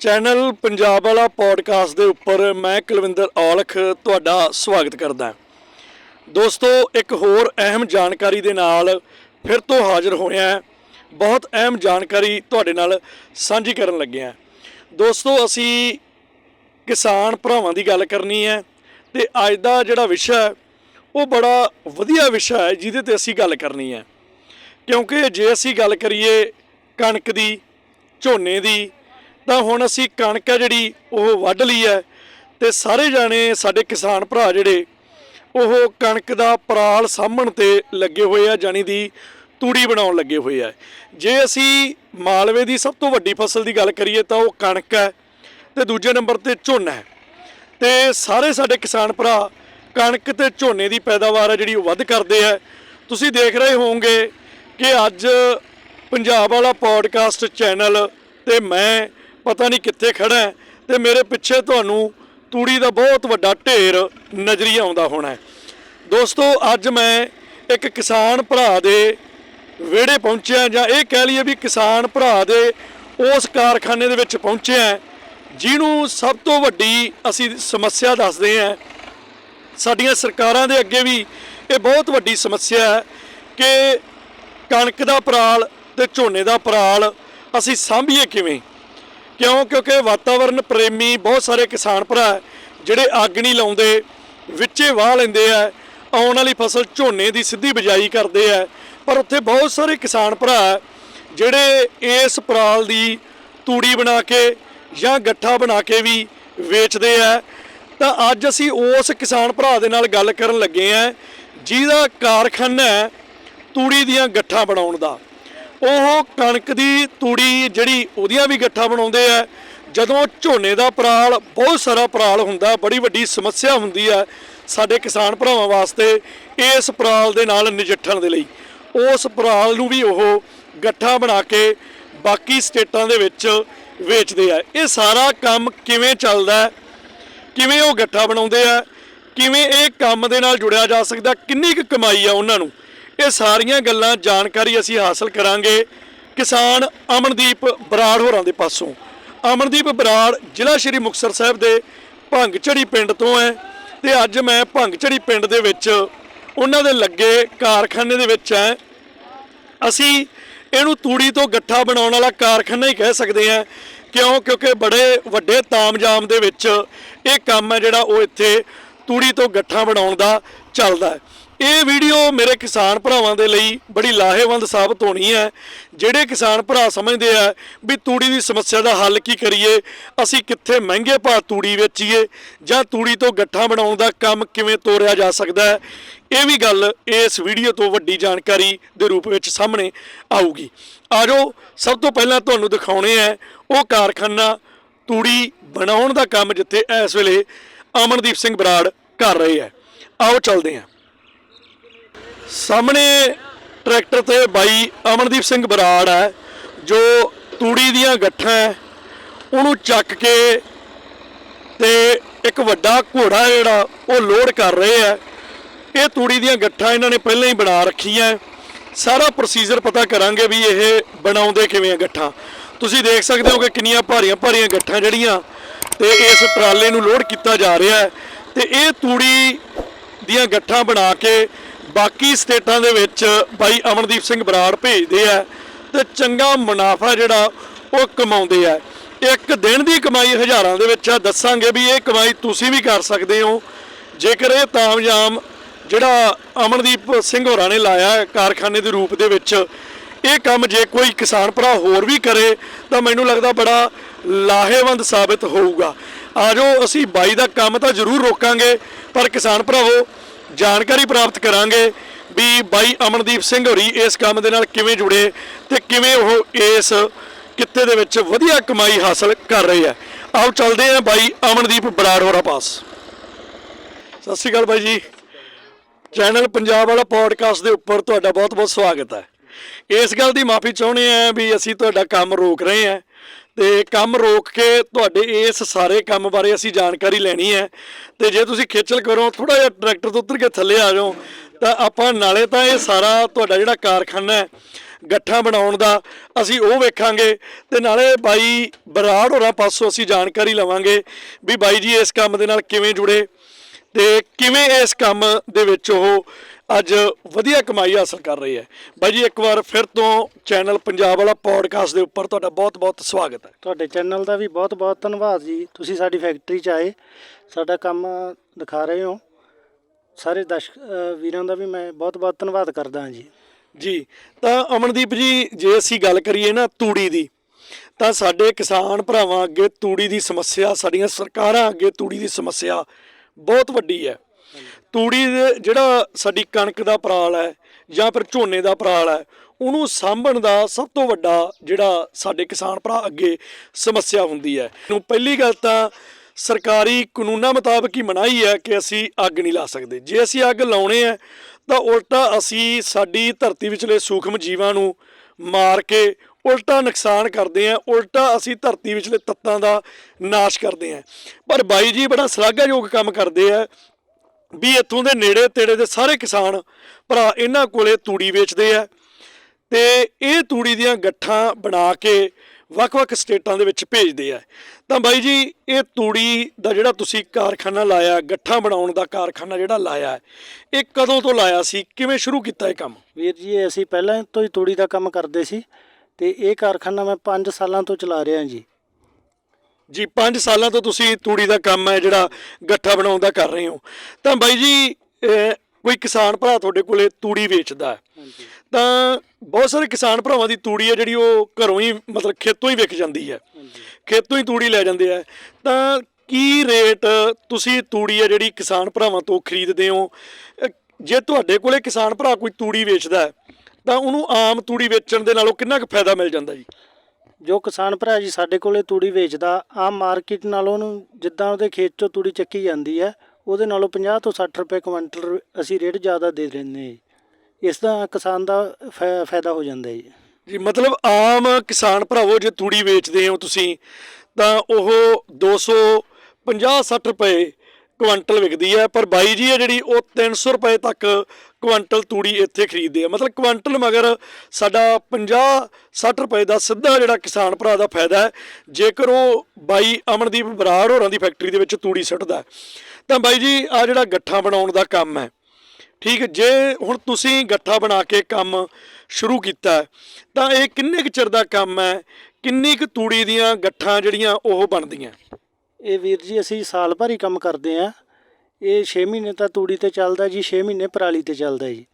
Channel Punjab ਵਾਲਾ podcast ਦੇ ਉੱਪਰ ਮੈਂ ਕੁਲਵਿੰਦਰ ਔਲਖ ਤੁਹਾਡਾ ਸਵਾਗਤ ਕਰਦਾ ਦੋਸਤੋ, ਇੱਕ ਹੋਰ ਅਹਿਮ ਜਾਣਕਾਰੀ ਦੇ ਨਾਲ ਫਿਰ ਤੋਂ ਹਾਜ਼ਰ ਹੋਇਆ ਬਹੁਤ ਅਹਿਮ ਜਾਣਕਾਰੀ ਤੁਹਾਡੇ ਨਾਲ ਸਾਂਝੀ ਕਰਨ ਲੱਗੇ ਹਾਂ। ਦੋਸਤੋ, ਅਸੀਂ ਕਿਸਾਨ ਭਰਾਵਾਂ ਦੀ ਗੱਲ ਕਰਨੀ ਹੈ ਤੇ ਅੱਜ ਦਾ ਜਿਹੜਾ ਵਿਸ਼ਾ ਹੈ, ਉਹ ਬੜਾ ਵਧੀਆ ਵਿਸ਼ਾ ਹੈ ਜਿਹਦੇ ਤੇ ਅਸੀਂ ਗੱਲ ਕਰਨੀ ਹੈ। ਕਿਉਂਕਿ ਜੇ ਅਸੀਂ ਗੱਲ ਕਰੀਏ ਕਣਕ ਦੀ, ਝੋਨੇ ਦੀ ਤਾਂ ਹੁਣ ਅਸੀਂ ਕਣਕ ਹੈ ਜਿਹੜੀ ਉਹ ਵੱਢ ਲਈ ਹੈ ਤੇ ਸਾਰੇ ਜਾਣੇ ਸਾਡੇ ਕਿਸਾਨ ਭਰਾ ਜਿਹੜੇ, ਉਹ ਕਣਕ ਦਾ ਪਰਾਲ ਸਾਂਭਣ ਤੇ ਲੱਗੇ ਹੋਏ ਆ ਜਾਨੀ ਦੀ ਤੂੜੀ ਬਣਾਉਣ ਲੱਗੇ ਹੋਏ ਆ। ਜੇ ਅਸੀਂ ਮਾਲਵੇ ਦੀ ਸਭ ਤੋਂ ਵੱਡੀ ਫਸਲ ਦੀ ਗੱਲ ਕਰੀਏ ਤਾਂ ਉਹ ਕਣਕ ਹੈ ਤੇ ਦੂਜੇ ਨੰਬਰ ਤੇ ਝੋਨਾ ਹੈ। ਤੇ ਸਾਰੇ ਸਾਡੇ ਕਿਸਾਨ ਭਰਾ ਕਣਕ ਤੇ ਝੋਨੇ ਦੀ ਪੈਦਾਵਾਰ ਹੈ ਜਿਹੜੀ ਉਹ ਵੱਧ ਕਰਦੇ ਆ। ਤੁਸੀਂ ਦੇਖ ਰਹੇ ਹੋਵੋਗੇ ਕਿ ਅੱਜ ਪੰਜਾਬ ਵਾਲਾ ਪੋਡਕਾਸਟ ਚੈਨਲ ਤੇ ਮੈਂ ਪਤਾ ਨਹੀਂ ਕਿੱਥੇ ਖੜਾ ਹੈ ਤੇ ਮੇਰੇ ਪਿੱਛੇ ਤੁਹਾਨੂੰ ਤੂੜੀ ਦਾ ਬਹੁਤ ਵੱਡਾ ਢੇਰ ਨਜ਼ਰੀ ਆਉਂਦਾ ਹੋਣਾ ਹੈ। ਦੋਸਤੋ, ਅੱਜ ਮੈਂ ਇੱਕ ਕਿਸਾਨ ਭਰਾ ਦੇ ਵਿਹੜੇ ਪਹੁੰਚਿਆ ਜਾਂ ਇਹ ਕਹਿ ਲਈਏ ਵੀ ਕਿਸਾਨ ਭਰਾ ਦੇ ਉਸ ਕਾਰਖਾਨੇ ਦੇ ਵਿੱਚ ਪਹੁੰਚਿਆ ਜਿਹਨੂੰ ਸਭ ਤੋਂ ਵੱਡੀ ਅਸੀਂ ਸਮੱਸਿਆ ਦੱਸਦੇ ਹਾਂ। ਸਾਡੀਆਂ ਸਰਕਾਰਾਂ ਦੇ ਅੱਗੇ ਵੀ ਇਹ ਬਹੁਤ ਵੱਡੀ ਸਮੱਸਿਆ ਹੈ ਕਿ ਕਣਕ ਦਾ ਪਰਾਲ ਤੇ ਝੋਨੇ ਦਾ ਪਰਾਲ ਅਸੀਂ ਸਾਂਭੀਏ ਕਿਵੇਂ? ਕਿਉਂ? ਕਿਉਂਕਿ ਵਾਤਾਵਰਨ ਪ੍ਰੇਮੀ ਬਹੁਤ ਸਾਰੇ ਕਿਸਾਨ ਭਰਾ ਜਿਹੜੇ ਅੱਗ ਨਹੀਂ ਲਾਉਂਦੇ, ਵਿੱਚੇ ਵਾਹ ਲੈਂਦੇ ਆ, ਆਉਣ ਵਾਲੀ ਫਸਲ ਝੋਨੇ ਦੀ ਸਿੱਧੀ ਬਿਜਾਈ ਕਰਦੇ ਆ। ਪਰ ਉੱਥੇ ਬਹੁਤ ਸਾਰੇ ਕਿਸਾਨ ਭਰਾ ਜਿਹੜੇ ਇਸ ਪਰਾਲ ਦੀ ਤੂੜੀ ਬਣਾ ਕੇ ਜਾਂ ਗੱਠਾ ਬਣਾ ਕੇ ਵੀ ਵੇਚਦੇ ਆ। ਤਾਂ ਅੱਜ ਅਸੀਂ ਉਸ ਕਿਸਾਨ ਭਰਾ ਦੇ ਨਾਲ ਗੱਲ ਕਰਨ ਲੱਗੇ ਆ, ਜਿਹਦਾ ਕਾਰਖਾਨਾ ਹੈ ਤੂੜੀ ਦੀਆਂ ਗੱਠਾਂ ਬਣਾਉਣ ਦਾ। ਉਹ ਕਣਕ ਦੀ ਤੂੜੀ ਜਿਹੜੀ ਉਹਦੀਆਂ ਵੀ ਗੱਠਾ ਬਣਾਉਂਦੇ ਆ। ਜਦੋਂ ਝੋਨੇ ਦਾ ਪਰਾਲ, ਬਹੁਤ ਸਾਰਾ ਪਰਾਲ ਹੁੰਦਾ, ਬੜੀ ਵੱਡੀ ਸਮੱਸਿਆ ਹੁੰਦੀ ਹੈ ਸਾਡੇ ਕਿਸਾਨ ਭਰਾਵਾਂ ਵਾਸਤੇ ਇਸ ਪਰਾਲ ਦੇ ਨਾਲ ਨਜਿੱਠਣ ਦੇ ਲਈ। ਉਸ ਪਰਾਲ ਨੂੰ ਵੀ ਉਹ ਗੱਠਾ ਬਣਾ ਕੇ ਬਾਕੀ ਸਟੇਟਾਂ ਦੇ ਵਿੱਚ ਵੇਚਦੇ ਆ। ਇਹ ਸਾਰਾ ਕੰਮ ਕਿਵੇਂ ਚੱਲਦਾ ਕਿਵੇਂ ਉਹ ਗੱਠਾ ਬਣਾਉਂਦੇ ਆ? ਕਿਵੇਂ ਇਹ ਕੰਮ ਦੇ ਨਾਲ ਜੁੜਿਆ ਜਾ ਸਕਦਾ? ਕਿੰਨੀ ਕੁ ਕਮਾਈ ਆ ਉਹਨਾਂ ਨੂੰ? ਇਹ ਸਾਰੀਆਂ ਗੱਲਾਂ ਜਾਣਕਾਰੀ ਅਸੀਂ ਹਾਸਲ ਕਰਾਂਗੇ ਕਿਸਾਨ ਅਮਨਦੀਪ ਬਰਾੜ ਹੋਰਾਂ ਦੇ ਪਾਸੋਂ। ਅਮਨਦੀਪ ਬਰਾੜ ਜ਼ਿਲ੍ਹਾ ਸ਼੍ਰੀ ਮੁਕਤਸਰ ਸਾਹਿਬ ਦੇ ਭੰਗਝੜੀ ਪਿੰਡ ਤੋਂ ਹੈ ਤੇ ਅੱਜ ਮੈਂ ਭੰਗਝੜੀ ਪਿੰਡ ਦੇ ਵਿੱਚ ਉਹਨਾਂ ਦੇ ਲੱਗੇ ਕਾਰਖਾਨੇ ਦੇ ਵਿੱਚ ਹੈ। ਅਸੀਂ ਇਹਨੂੰ ਤੂੜੀ ਤੋਂ ਗੱਠਾ ਬਣਾਉਣ ਵਾਲਾ ਕਾਰਖਾਨਾ ਹੀ ਕਹਿ ਸਕਦੇ ਹਾਂ। ਕਿਉਂ? ਕਿਉਂਕਿ ਬੜੇ ਵੱਡੇ ਤਾਮਜਾਮ ਦੇ ਵਿੱਚ ਇਹ ਕੰਮ ਹੈ ਜਿਹੜਾ ਉਹ ਇੱਥੇ ਤੂੜੀ ਤੋਂ ਗੱਠਾ ਬਣਾਉਣ ਦਾ ਚੱਲਦਾ ਹੈ। ਇਹ ਵੀਡੀਓ ਮੇਰੇ ਕਿਸਾਨ ਭਰਾਵਾਂ ਦੇ ਲਈ ਬੜੀ ਲਾਹੇਵੰਦ ਸਾਬਤ ਹੋਣੀ ਹੈ। ਜਿਹੜੇ ਕਿਸਾਨ ਭਰਾ ਸਮਝਦੇ ਆ ਵੀ ਤੂੜੀ ਦੀ ਸਮੱਸਿਆ ਦਾ ਹੱਲ ਕੀ ਕਰੀਏ, ਅਸੀਂ ਕਿੱਥੇ ਮਹਿੰਗੇ ਭਾਅ ਤੂੜੀ ਵੇਚੀਏ ਜਾਂ ਤੂੜੀ ਤੋਂ ਗੱਠਾ ਬਣਾਉਣ ਦਾ ਕੰਮ ਕਿਵੇਂ ਤੋਰਿਆ ਜਾ ਸਕਦਾ ਹੈ, ਇਹ ਵੀ ਗੱਲ ਇਸ ਵੀਡੀਓ ਤੋਂ ਵੱਡੀ ਜਾਣਕਾਰੀ ਦੇ ਰੂਪ ਵਿੱਚ ਸਾਹਮਣੇ ਆਊਗੀ। ਆਜੋ, ਸਭ ਤੋਂ ਪਹਿਲਾਂ ਤੁਹਾਨੂੰ ਦਿਖਾਉਣੇ ਆ ਉਹ ਕਾਰਖਾਨਾ ਤੂੜੀ ਬਣਾਉਣ ਦਾ ਕੰਮ ਜਿੱਥੇ ਇਸ ਵੇਲੇ ਅਮਨਦੀਪ ਸਿੰਘ ਬਰਾੜ ਕਰ ਰਹੇ ਆ। ਆਓ ਚੱਲਦੇ ਹਾਂ ਸਾਹਮਣੇ ਟਰੈਕਟਰ ਤੇ ਬਾਈ ਅਮਨਦੀਪ ਸਿੰਘ ਬਰਾੜ ਹੈ, ਜੋ ਤੂੜੀ ਦੀਆਂ ਗੱਠਾਂ ਉਹਨੂੰ ਚੱਕ ਕੇ ਤੇ ਇੱਕ ਵੱਡਾ ਘੋੜਾ ਜਿਹੜਾ ਉਹ ਲੋਡ ਕਰ ਰਹੇ ਆ ਇਹ ਤੂੜੀ ਦੀਆਂ ਗੱਠਾਂ ਇਹਨਾਂ ਨੇ ਪਹਿਲਾਂ ਹੀ ਬਣਾ ਰੱਖੀਆਂ ਸਾਰਾ ਪ੍ਰੋਸੀਜਰ ਪਤਾ ਕਰਾਂਗੇ ਵੀ ਇਹ ਬਣਾਉਂਦੇ ਕਿਵੇਂ ਆ ਗੱਠਾਂ। ਤੁਸੀਂ ਦੇਖ ਸਕਦੇ ਹੋ ਕਿ ਕਿੰਨੀਆਂ ਭਾਰੀਆਂ ਭਾਰੀਆਂ ਗੱਠਾਂ ਜਿਹੜੀਆਂ ਤੇ ਇਸ ਟਰਾਲੇ ਨੂੰ ਲੋਡ ਕੀਤਾ ਜਾ ਰਿਹਾ ਹੈ। ਤੇ ਇਹ ਤੂੜੀ ਦੀਆਂ ਗੱਠਾਂ ਬਣਾ ਕੇ ਬਾਕੀ ਸਟੇਟਾਂ ਦੇ ਵਿੱਚ ਭਾਈ ਅਮਨਦੀਪ ਸਿੰਘ ਬਰਾੜ ਭੇਜਦੇ ਆ ਤੇ ਚੰਗਾ ਮੁਨਾਫਾ ਜਿਹੜਾ ਉਹ ਕਮਾਉਂਦੇ ਆ। ਇੱਕ ਦਿਨ ਦੀ ਕਮਾਈ ਹਜ਼ਾਰਾਂ ਦੇ ਵਿੱਚ ਆ। ਦੱਸਾਂਗੇ ਵੀ ਇਹ ਕਮਾਈ ਤੁਸੀਂ ਵੀ ਕਰ ਸਕਦੇ ਹੋ। ਜੇਕਰ ਇਹ ਤਾਮਜਾਮ ਜਿਹੜਾ ਅਮਨਦੀਪ ਸਿੰਘ ਹੋਰਾਂ ਨੇ ਲਾਇਆ ਕਾਰਖਾਨੇ ਦੇ ਰੂਪ ਦੇ ਵਿੱਚ, ਇਹ ਕੰਮ ਜੇ ਕੋਈ ਕਿਸਾਨ ਭਰਾ ਹੋਰ ਵੀ ਕਰੇ, ਤਾਂ ਮੈਨੂੰ ਲੱਗਦਾ ਬੜਾ ਲਾਹੇਵੰਦ ਸਾਬਿਤ ਹੋਊਗਾ। ਆਜੋ ਅਸੀਂ ਬਾਈ ਦਾ ਕੰਮ ਤਾਂ ਜ਼ਰੂਰ ਰੋਕਾਂਗੇ, ਪਰ ਕਿਸਾਨ ਭਰਾਵੋ ਜਾਣਕਾਰੀ ਪ੍ਰਾਪਤ ਕਰਾਂਗੇ ਵੀ ਬਾਈ ਅਮਨਦੀਪ ਸਿੰਘ ਹੋਰੀ ਇਸ ਕੰਮ ਦੇ ਨਾਲ ਕਿਵੇਂ ਜੁੜੇ ਤੇ ਕਿਵੇਂ ਉਹ ਇਸ ਕਿੱਤੇ ਦੇ ਵਿੱਚ ਵਧੀਆ ਕਮਾਈ ਹਾਸਲ ਕਰ ਰਹੇ ਆ ਆਓ ਚੱਲਦੇ ਆ ਬਾਈ ਅਮਨਦੀਪ ਬਰਾੜ ਹੋਰਾਂ ਪਾਸ। ਸਤਿ ਸ਼੍ਰੀ ਅਕਾਲ ਬਾਈ ਜੀ। ਚੈਨਲ ਪੰਜਾਬ ਵਾਲਾ ਪੋਡਕਾਸਟ ਦੇ ਉੱਪਰ ਤੁਹਾਡਾ ਬਹੁਤ-ਬਹੁਤ ਸਵਾਗਤ ਹੈ। ਇਸ ਗੱਲ ਦੀ ਮਾਫੀ ਚਾਹੁੰਦੇ ਆ ਵੀ ਅਸੀਂ ਤੁਹਾਡਾ ਕੰਮ ਰੋਕ ਰਹੇ ਆ ਤੇ ਕੰਮ ਰੋਕ ਕੇ ਤੁਹਾਡੇ ਇਸ ਸਾਰੇ ਕੰਮ ਬਾਰੇ ਅਸੀਂ ਜਾਣਕਾਰੀ ਲੈਣੀ ਹੈ। ਤੇ ਜੇ ਤੁਸੀਂ ਖੇਚਲ ਕਰੋ ਥੋੜਾ ਜਿਹਾ ਟਰੈਕਟਰ ਤੋਂ ਉਤਰ ਕੇ ਥੱਲੇ ਆ ਜਾਓ, ਤਾਂ ਆਪਾਂ ਨਾਲੇ ਤਾਂ ਇਹ ਸਾਰਾ ਤੁਹਾਡਾ ਜਿਹੜਾ ਕਾਰਖਾਨਾ ਹੈ, ਗੱਠਾਂ ਬਣਾਉਣ ਦਾ, ਅਸੀਂ ਉਹ ਵੇਖਾਂਗੇ। ਤੇ ਨਾਲੇ ਬਾਈ ਬਰਾੜ ਹੋਰਾਂ ਪਾਸੋਂ ਅਸੀਂ ਜਾਣਕਾਰੀ ਲਵਾਂਗੇ ਵੀ ਬਾਈ ਜੀ ਇਸ ਕੰਮ ਦੇ ਨਾਲ ਕਿਵੇਂ ਜੁੜੇ ਤੇ ਕਿਵੇਂ ਇਸ ਕੰਮ ਦੇ ਵਿੱਚ ਉਹ ਅੱਜ ਵਧੀਆ ਕਮਾਈ ਹਾਸਲ ਕਰ ਰਹੀ ਹੈ। ਬਾਈ ਜੀ ਇੱਕ ਵਾਰ ਫਿਰ ਤੋਂ ਚੈਨਲ ਪੰਜਾਬ ਵਾਲਾ ਪੋਡਕਾਸਟ ਦੇ ਉੱਪਰ ਤੁਹਾਡਾ ਬਹੁਤ-ਬਹੁਤ ਸਵਾਗਤ ਹੈ। ਤੁਹਾਡੇ ਚੈਨਲ ਦਾ ਵੀ ਬਹੁਤ-ਬਹੁਤ ਧੰਨਵਾਦ ਜੀ। ਤੁਸੀਂ ਸਾਡੀ ਫੈਕਟਰੀ 'ਚ ਆਏ ਸਾਡਾ ਕੰਮ ਦਿਖਾ ਰਹੇ ਹੋ। ਸਾਰੇ ਦਰਸ਼ਕ ਵੀਰਾਂ ਦਾ ਵੀ ਮੈਂ ਬਹੁਤ-ਬਹੁਤ ਧੰਨਵਾਦ ਕਰਦਾ ਹਾਂ ਜੀ। ਜੀ ਤਾਂ ਅਮਨਦੀਪ ਜੀ ਜੇ ਅਸੀਂ ਗੱਲ ਕਰੀਏ ਨਾ ਤੂੜੀ ਦੀ ਤਾਂ ਸਾਡੇ ਕਿਸਾਨ ਭਰਾਵਾਂ ਅੱਗੇ ਤੂੜੀ ਦੀ ਸਮੱਸਿਆ ਸਾਡੀਆਂ ਸਰਕਾਰਾਂ ਅੱਗੇ ਤੂੜੀ ਦੀ ਸਮੱਸਿਆ ਬਹੁਤ ਵੱਡੀ ਹੈ। ਤੂੜੀ ਦੇ ਜਿਹੜਾ ਸਾਡੀ ਕਣਕ ਦਾ ਪਰਾਲ ਹੈ ਜਾਂ ਫਿਰ ਝੋਨੇ ਦਾ ਪਰਾਲ ਹੈ, ਉਹਨੂੰ ਸਾਂਭਣ ਦਾ ਸਭ ਤੋਂ ਵੱਡਾ ਜਿਹੜਾ ਸਾਡੇ ਕਿਸਾਨ ਭਰਾ ਅੱਗੇ ਸਮੱਸਿਆ ਹੁੰਦੀ ਹੈ। ਨੂੰ ਪਹਿਲੀ ਗੱਲ ਤਾਂ ਸਰਕਾਰੀ ਕਾਨੂੰਨਾਂ ਮੁਤਾਬਕ ਹੀ ਮਨਾਹੀ ਹੈ ਕਿ ਅਸੀਂ ਅੱਗ ਨਹੀਂ ਲਾ ਸਕਦੇ। ਜੇ ਅਸੀਂ ਅੱਗ ਲਾਉਣੇ ਆ ਤਾਂ ਉਲਟਾ ਅਸੀਂ ਸਾਡੀ ਧਰਤੀ ਵਿਚਲੇ ਸੂਖਮ ਜੀਵਾਂ ਨੂੰ ਮਾਰ ਕੇ ਉਲਟਾ ਨੁਕਸਾਨ ਕਰਦੇ ਆ ਉਲਟਾ ਅਸੀਂ ਧਰਤੀ ਵਿਚਲੇ ਤੱਤਾਂ ਦਾ ਨਾਸ਼ ਕਰਦੇ ਆ ਪਰ ਬਾਈ ਜੀ ਬੜਾ ਸ਼ਲਾਘਾਯੋਗ ਕੰਮ ਕਰਦੇ ਆ ਵੀ ਇੱਥੋਂ ਦੇ ਨੇੜੇ ਤੇੜੇ ਦੇ ਸਾਰੇ ਕਿਸਾਨ ਭਰਾ ਇਹਨਾਂ ਕੋਲੇ ਤੂੜੀ ਵੇਚਦੇ ਆ। ਤੇ ਇਹ ਤੂੜੀ ਦੀਆਂ ਗੱਠਾਂ ਬਣਾ ਕੇ ਵੱਖ-ਵੱਖ ਸਟੇਟਾਂ ਦੇ ਵਿੱਚ ਭੇਜਦੇ ਆ। ਤਾਂ ਬਾਈ ਜੀ, ਇਹ ਤੂੜੀ ਦਾ ਜਿਹੜਾ ਤੁਸੀਂ ਕਾਰਖਾਨਾ ਲਾਇਆ, ਗੱਠਾਂ ਬਣਾਉਣ ਦਾ ਕਾਰਖਾਨਾ ਜਿਹੜਾ ਲਾਇਆ, ਇਹ ਕਦੋਂ ਤੋਂ ਲਾਇਆ ਸੀ? ਕਿਵੇਂ ਸ਼ੁਰੂ ਕੀਤਾ ਇਹ ਕੰਮ? ਵੀਰ ਜੀ ਇਹ ਅਸੀਂ ਪਹਿਲਾਂ ਤੋਂ ਹੀ ਤੂੜੀ ਦਾ ਕੰਮ ਕਰਦੇ ਸੀ ਤੇ ਇਹ ਕਾਰਖਾਨਾ ਮੈਂ 5 ਸਾਲਾਂ ਤੋਂ ਚਲਾ ਰਿਹਾ ਜੀ। ਜੀ 5 ਸਾਲਾਂ ਤੋਂ ਤੁਸੀਂ ਤੂੜੀ ਦਾ ਕੰਮ ਹੈ ਜਿਹੜਾ ਗੱਠਾ ਬਣਾਉਣ ਦਾ ਕਰ ਰਹੇ ਹੋ। ਤਾਂ ਬਾਈ ਜੀ ਕੋਈ ਕਿਸਾਨ ਭਰਾ ਤੁਹਾਡੇ ਕੋਲੇ ਤੂੜੀ ਵੇਚਦਾ ਹੈ। ਤਾਂ ਬਹੁਤ ਸਾਰੇ ਕਿਸਾਨ ਭਰਾਵਾਂ ਦੀ ਤੂੜੀ ਹੈ ਜਿਹੜੀ ਉਹ ਘਰੋਂ ਹੀ ਮਤਲਬ ਖੇਤੋਂ ਹੀ ਵਿਕ ਜਾਂਦੀ ਹੈ। ਖੇਤੋਂ ਹੀ ਤੂੜੀ ਲੈ ਜਾਂਦੇ ਆ। ਤਾਂ ਕੀ ਰੇਟ ਤੁਸੀਂ ਤੂੜੀ ਹੈ ਜਿਹੜੀ ਕਿਸਾਨ ਭਰਾਵਾਂ ਤੋਂ ਖਰੀਦਦੇ ਹੋ? ਜੇ ਤੁਹਾਡੇ ਕੋਲੇ ਕਿਸਾਨ ਭਰਾ ਕੋਈ ਤੂੜੀ ਵੇਚਦਾ ਹੈ ਤਾਂ ਉਹਨੂੰ ਆਮ ਤੂੜੀ ਵੇਚਣ ਦੇ ਨਾਲੋਂ ਕਿੰਨਾ ਕੁ ਫਾਇਦਾ ਮਿਲ ਜਾਂਦਾ ਜੀ? ਜੋ ਕਿਸਾਨ ਭਰਾ ਜੀ ਸਾਡੇ ਕੋਲੇ ਤੂੜੀ ਵੇਚਦਾ ਆਮ ਮਾਰਕੀਟ ਨਾਲੋਂ ਉਹਨੂੰ ਜਿੱਦਾਂ ਉਹਦੇ ਖੇਤ 'ਚੋਂ ਤੂੜੀ ਚੱਕੀ ਜਾਂਦੀ ਹੈ, ਉਹਦੇ ਨਾਲੋਂ 50 ਤੋਂ 60 ਰੁਪਏ ਕੁਇੰਟਲ ਅਸੀਂ ਰੇਟ ਜ਼ਿਆਦਾ ਦੇ ਦਿੰਦੇ ਹਾਂ ਜੀ। ਇਸ ਦਾ ਕਿਸਾਨ ਦਾ ਫਾ- ਫਾਇਦਾ ਹੋ ਜਾਂਦਾ ਜੀ ਜੀ, ਮਤਲਬ ਆਮ ਕਿਸਾਨ ਭਰਾਵੋ, ਜੇ ਤੂੜੀ ਵੇਚਦੇ ਹੋ ਤੁਸੀਂ, ਤਾਂ ਉਹ 250 60 ਰੁਪਏ ਕੁਆਂਟਲ ਵਿਕਦੀ ਹੈ ਪਰ ਬਾਈ ਜੀ ਹੈ ਜਿਹੜੀ ਉਹ 300 ਰੁਪਏ ਤੱਕ ਕੁਆਂਟਲ ਤੂੜੀ ਇੱਥੇ ਖਰੀਦਦੇ ਆ। ਮਤਲਬ ਕੁਆਂਟਲ ਮਗਰ ਸਾਡਾ 50 60 ਰੁਪਏ ਦਾ ਸਿੱਧਾ ਜਿਹੜਾ ਕਿਸਾਨ ਭਰਾ ਦਾ ਫਾਇਦਾ ਹੈ। ਜੇਕਰ ਉਹ ਬਾਈ ਅਮਨਦੀਪ ਬਰਾੜ ਹੋਰਾਂ ਦੀ ਫੈਕਟਰੀ ਦੇ ਵਿੱਚ ਤੂੜੀ ਸੁੱਟਦਾ ਤਾਂ ਬਾਈ ਜੀ ਆ ਜਿਹੜਾ ਗੱਠਾ ਬਣਾਉਣ ਦਾ ਕੰਮ ਹੈ ਠੀਕ ਹੈ, ਜੇ ਹੁਣ ਤੁਸੀਂ ਗੱਠਾ ਬਣਾ ਕੇ ਕੰਮ ਸ਼ੁਰੂ ਕੀਤਾ ਤਾਂ ਇਹ ਕਿੰਨੇ ਕੁ ਚਿਰ ਦਾ ਕੰਮ ਹੈ ਕਿੰਨੀ ਕੁ ਤੂੜੀ ਦੀਆਂ ਗੱਠਾਂ ਜਿਹੜੀਆਂ ਉਹ ਬਣਦੀਆਂ? ਇਹ ਵੀਰ ਜੀ, ਅਸੀਂ ਸਾਲ ਭਰ ਹੀ ਕੰਮ ਕਰਦੇ ਆ ਇਹ 6 ਮਹੀਨੇ ਤਾਂ ਤੂੜੀ ਤੇ ਚੱਲਦਾ ਜੀ 6 ਮਹੀਨੇ ਪਰਾਲੀ ਤੇ ਚੱਲਦਾ ਜੀ।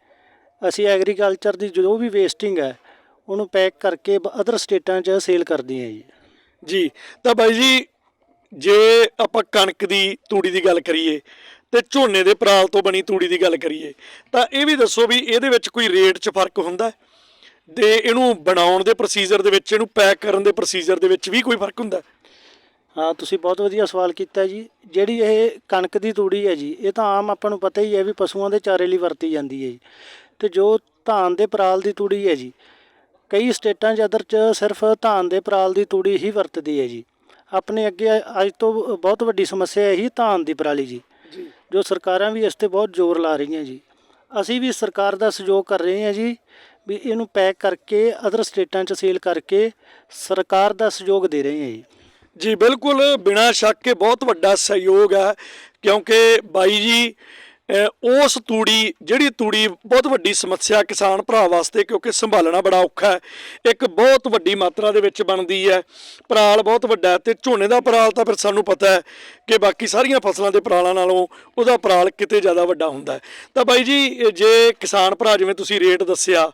ਅਸੀਂ ਐਗਰੀਕਲਚਰ ਦੀ ਜੋ ਵੀ ਵੇਸਟਿੰਗ ਹੈ, ਉਹਨੂੰ ਪੈਕ ਕਰਕੇ ਅਦਰ ਸਟੇਟਾਂ 'ਚ ਸੇਲ ਕਰਦੇ ਆ ਜੀ। ਜੀ, ਤਾਂ ਬਾਈ ਜੀ, ਜੇ ਆਪਾਂ ਕਣਕ ਦੀ ਤੂੜੀ ਦੀ ਗੱਲ ਕਰੀਏ, ਤੇ ਝੋਨੇ ਦੇ ਪਰਾਲ ਤੋਂ ਬਣੀ ਤੂੜੀ ਦੀ ਗੱਲ ਕਰੀਏ, ਤਾਂ ਇਹ ਵੀ ਦੱਸੋ ਵੀ ਇਹਦੇ ਵਿੱਚ ਕੋਈ ਰੇਟ 'ਚ ਫ਼ਰਕ ਹੁੰਦਾ ਹੈ? ਤੇ ਇਹਨੂੰ ਬਣਾਉਣ ਦੇ ਪ੍ਰੋਸੀਜਰ ਦੇ ਵਿੱਚ, ਇਹਨੂੰ ਪੈਕ ਕਰਨ ਦੇ ਪ੍ਰੋਸੀਜਰ ਦੇ ਵਿੱਚ ਵੀ ਕੋਈ ਫ਼ਰਕ ਹੁੰਦਾ ਹੈ? ਹਾਂ ਤੁਸੀਂ ਬਹੁਤ ਵਧੀਆ ਸਵਾਲ ਕੀਤਾ ਜੀ। ਜਿਹੜੀ ਇਹ ਕਣਕ ਦੀ ਤੂੜੀ ਹੈ ਜੀ ਇਹ ਤਾਂ ਆਮ ਆਪਾਂ ਨੂੰ ਪਤਾ ਹੀ ਹੈ ਵੀ ਪਸ਼ੂਆਂ ਦੇ ਚਾਰੇ ਲਈ ਵਰਤੀ ਜਾਂਦੀ ਹੈ ਜੀ। ਤੇ ਜੋ ਧਾਨ ਦੇ ਪਰਾਲ ਦੀ ਤੂੜੀ ਹੈ ਜੀ ਕਈ ਸਟੇਟਾਂ 'ਚ ਅਦਰ 'ਚ ਸਿਰਫ ਧਾਨ ਦੇ ਪਰਾਲ ਦੀ ਤੂੜੀ ਹੀ ਵਰਤਦੀ ਹੈ ਜੀ। ਆਪਣੇ ਅੱਗੇ ਅੱਜ ਤੋਂ ਬਹੁਤ ਵੱਡੀ ਸਮੱਸਿਆ ਇਹੀ ਧਾਨ ਦੀ ਪਰਾਲੀ ਜੀ। ਜੋ ਸਰਕਾਰਾਂ ਵੀ ਇਸ ਤੇ ਬਹੁਤ ਜ਼ੋਰ ਲਾ ਰਹੀਆਂ ਜੀ। ਅਸੀਂ ਵੀ ਸਰਕਾਰ ਦਾ ਸਹਿਯੋਗ ਕਰ ਰਹੇ ਹਾਂ ਜੀ ਵੀ ਇਹਨੂੰ ਪੈਕ ਕਰਕੇ ਅਦਰ ਸਟੇਟਾਂ 'ਚ ਸੇਲ ਕਰਕੇ ਸਰਕਾਰ ਦਾ ਸਹਿਯੋਗ ਦੇ ਰਹੇ ਹਾਂ ਜੀ। ਜੀ, ਬਿਲਕੁਲ ਬਿਨਾਂ ਸ਼ੱਕ ਇਹ ਬਹੁਤ ਵੱਡਾ ਸਹਿਯੋਗ ਹੈ, ਕਿਉਂਕਿ ਬਾਈ ਜੀ ਉਸ ਤੂੜੀ, ਜਿਹੜੀ ਤੂੜੀ ਬਹੁਤ ਵੱਡੀ ਸਮੱਸਿਆ ਕਿਸਾਨ ਭਰਾ ਵਾਸਤੇ, ਕਿਉਂਕਿ ਸੰਭਾਲਣਾ ਬੜਾ ਔਖਾ ਹੈ, ਇੱਕ ਬਹੁਤ ਵੱਡੀ ਮਾਤਰਾ ਦੇ ਵਿੱਚ ਬਣਦੀ ਹੈ, ਪਰਾਲ ਬਹੁਤ ਵੱਡਾ ਹੈ ਤੇ ਝੋਨੇ ਦਾ ਪਰਾਲ ਤਾਂ ਫਿਰ ਸਾਨੂੰ ਪਤਾ ਹੈ ਕਿ ਬਾਕੀ ਸਾਰੀਆਂ ਫਸਲਾਂ ਦੇ ਪਰਾਲਾਂ ਨਾਲੋਂ ਉਹਦਾ ਪਰਾਲ ਕਿਤੇ ਜ਼ਿਆਦਾ ਵੱਡਾ ਹੁੰਦਾ ਤਾਂ ਬਾਈ ਜੀ, ਜੇ ਕਿਸਾਨ ਭਰਾ ਜਿਵੇਂ ਤੁਸੀਂ ਰੇਟ ਦੱਸਿਆ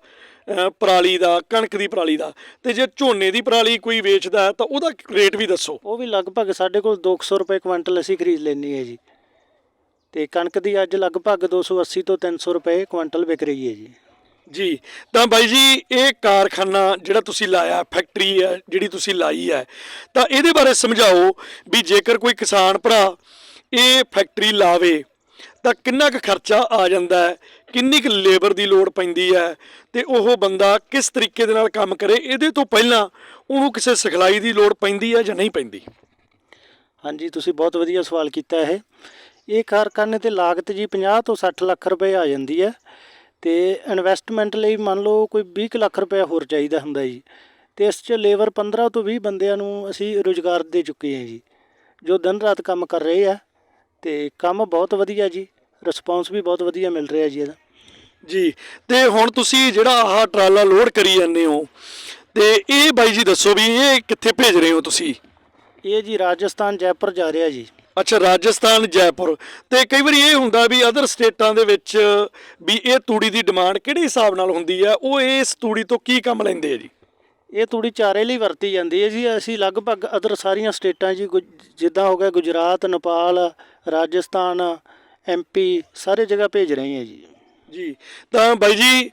ਪਰਾਲੀ ਦਾ ਕਣਕ ਦੀ ਪਰਾਲੀ ਦਾ। ਤੇ ਜੇ ਝੋਨੇ ਦੀ ਪਰਾਲੀ ਕੋਈ ਵੇਚਦਾ ਹੈ ਤਾਂ ਉਹਦਾ ਰੇਟ ਵੀ ਦੱਸੋ। ਉਹ ਵੀ ਲਗਭਗ ਸਾਡੇ ਕੋਲ 200 ਰੁਪਏ ਕੁਇੰਟਲ ਅਸੀਂ ਖਰੀਦ ਲੈਂਦੇ ਹਾਂ ਜੀ। ਤੇ ਕਣਕ ਦੀ ਅੱਜ ਲਗਭਗ 280 ਤੋਂ 300 ਰੁਪਏ ਕੁਇੰਟਲ ਵਿਕ ਰਹੀ ਹੈ ਜੀ। ਜੀ ਤਾਂ ਬਾਈ ਜੀ ਇਹ ਕਾਰਖਾਨਾ ਜਿਹੜਾ ਤੁਸੀਂ ਲਾਇਆ ਫੈਕਟਰੀ ਹੈ ਜਿਹੜੀ ਤੁਸੀਂ ਲਾਈ ਹੈ ਤਾਂ ਇਹਦੇ ਬਾਰੇ ਸਮਝਾਓ ਵੀ ਜੇਕਰ ਕੋਈ ਕਿਸਾਨ ਭਰਾ ਇਹ ਫੈਕਟਰੀ ਲਾਵੇ ਤਾਂ ਕਿੰਨਾ ਕੁ ਖਰਚਾ ਆ ਜਾਂਦਾ ਹੈ ਕਿੰਨੀ ਕੁ ਲੇਬਰ ਦੀ ਲੋੜ ਪੈਂਦੀ ਹੈ ਤੇ ਉਹ ਬੰਦਾ ਕਿਸ ਤਰੀਕੇ ਦੇ ਨਾਲ ਕੰਮ ਕਰੇ, ਇਹਦੇ ਤੋਂ ਪਹਿਲਾਂ ਉਹਨੂੰ ਕਿਸੇ ਸਿਖਲਾਈ ਦੀ ਲੋੜ ਪੈਂਦੀ ਹੈ ਜਾਂ ਨਹੀਂ ਪੈਂਦੀ? ਹਾਂਜੀ, ਤੁਸੀਂ ਬਹੁਤ ਵਧੀਆ ਸਵਾਲ ਕੀਤਾ ਇਹ। ਇਹ ਕਾਰਖਾਨੇ ਤੇ ਲਾਗਤ ਜੀ 50 ਤੋਂ 60 ਲੱਖ ਰੁਪਏ ਆ ਜਾਂਦੀ ਹੈ ਤੇ ਇਨਵੈਸਟਮੈਂਟ ਲਈ ਮੰਨ ਲਓ ਕੋਈ 20 ਕੁ ਲੱਖ ਰੁਪਏ ਹੋਰ ਚਾਹੀਦਾ ਹੁੰਦਾ ਜੀ। ਤੇ ਇਸ 'ਚ ਲੇਬਰ 15 ਤੋਂ 20 ਬੰਦਿਆਂ ਨੂੰ ਅਸੀਂ ਰੁਜ਼ਗਾਰ ਦੇ ਚੁੱਕੇ ਹਾਂ ਜੀ, ਜੋ ਦਿਨ ਰਾਤ ਕੰਮ ਕਰ ਰਹੇ ਆ ਤੇ ਕੰਮ ਬਹੁਤ ਵਧੀਆ ਜੀ। ਰਿਸਪੌਂਸ ਵੀ ਬਹੁਤ ਵਧੀਆ ਮਿਲ ਰਿਹਾ ਜੀ ਇਹਦਾ। ਜੀ ਤੇ ਹੁਣ ਤੁਸੀਂ ਜਿਹੜਾ ਆਹ ਟਰਾਲਾ ਲੋਡ ਕਰੀ ਜਾਂਦੇ ਹੋ ਤੇ ਇਹ ਬਾਈ ਜੀ ਦੱਸੋ ਵੀ ਇਹ ਕਿੱਥੇ ਭੇਜ ਰਹੇ ਹੋ ਤੁਸੀਂ? ਇਹ ਜੀ ਰਾਜਸਥਾਨ ਜੈਪੁਰ ਜਾ ਰਿਹਾ ਜੀ। ਅੱਛਾ ਰਾਜਸਥਾਨ ਜੈਪੁਰ। ਤੇ ਕਈ ਵਾਰੀ ਇਹ ਹੁੰਦਾ ਵੀ ਅਦਰ ਸਟੇਟਾਂ ਦੇ ਵਿੱਚ ਵੀ ਇਹ ਤੂੜੀ ਦੀ ਡਿਮਾਂਡ ਕਿਹੜੇ ਹਿਸਾਬ ਨਾਲ ਹੁੰਦੀ ਹੈ ਉਹ ਇਸ ਤੂੜੀ ਤੋਂ ਕੀ ਕੰਮ ਲੈਂਦੇ ਆ ਜੀ? ਇਹ ਤੂੜੀ ਚਾਰੇ ਲਈ ਵਰਤੀ ਜਾਂਦੀ ਹੈ ਜੀ। ਅਸੀਂ ਲਗਭਗ ਅਦਰ ਸਾਰੀਆਂ ਸਟੇਟਾਂ ਜੀ ਜਿੱਦਾਂ ਹੋ ਗਿਆ ਗੁਜਰਾਤ ਨੇਪਾਲ ਰਾਜਸਥਾਨ ਐਮਪੀ ਸਾਰੇ ਜਗ੍ਹਾ ਭੇਜ ਰਹੇ ਹਾਂ ਜੀ। ਜੀ, ਤਾਂ ਬਾਈ ਜੀ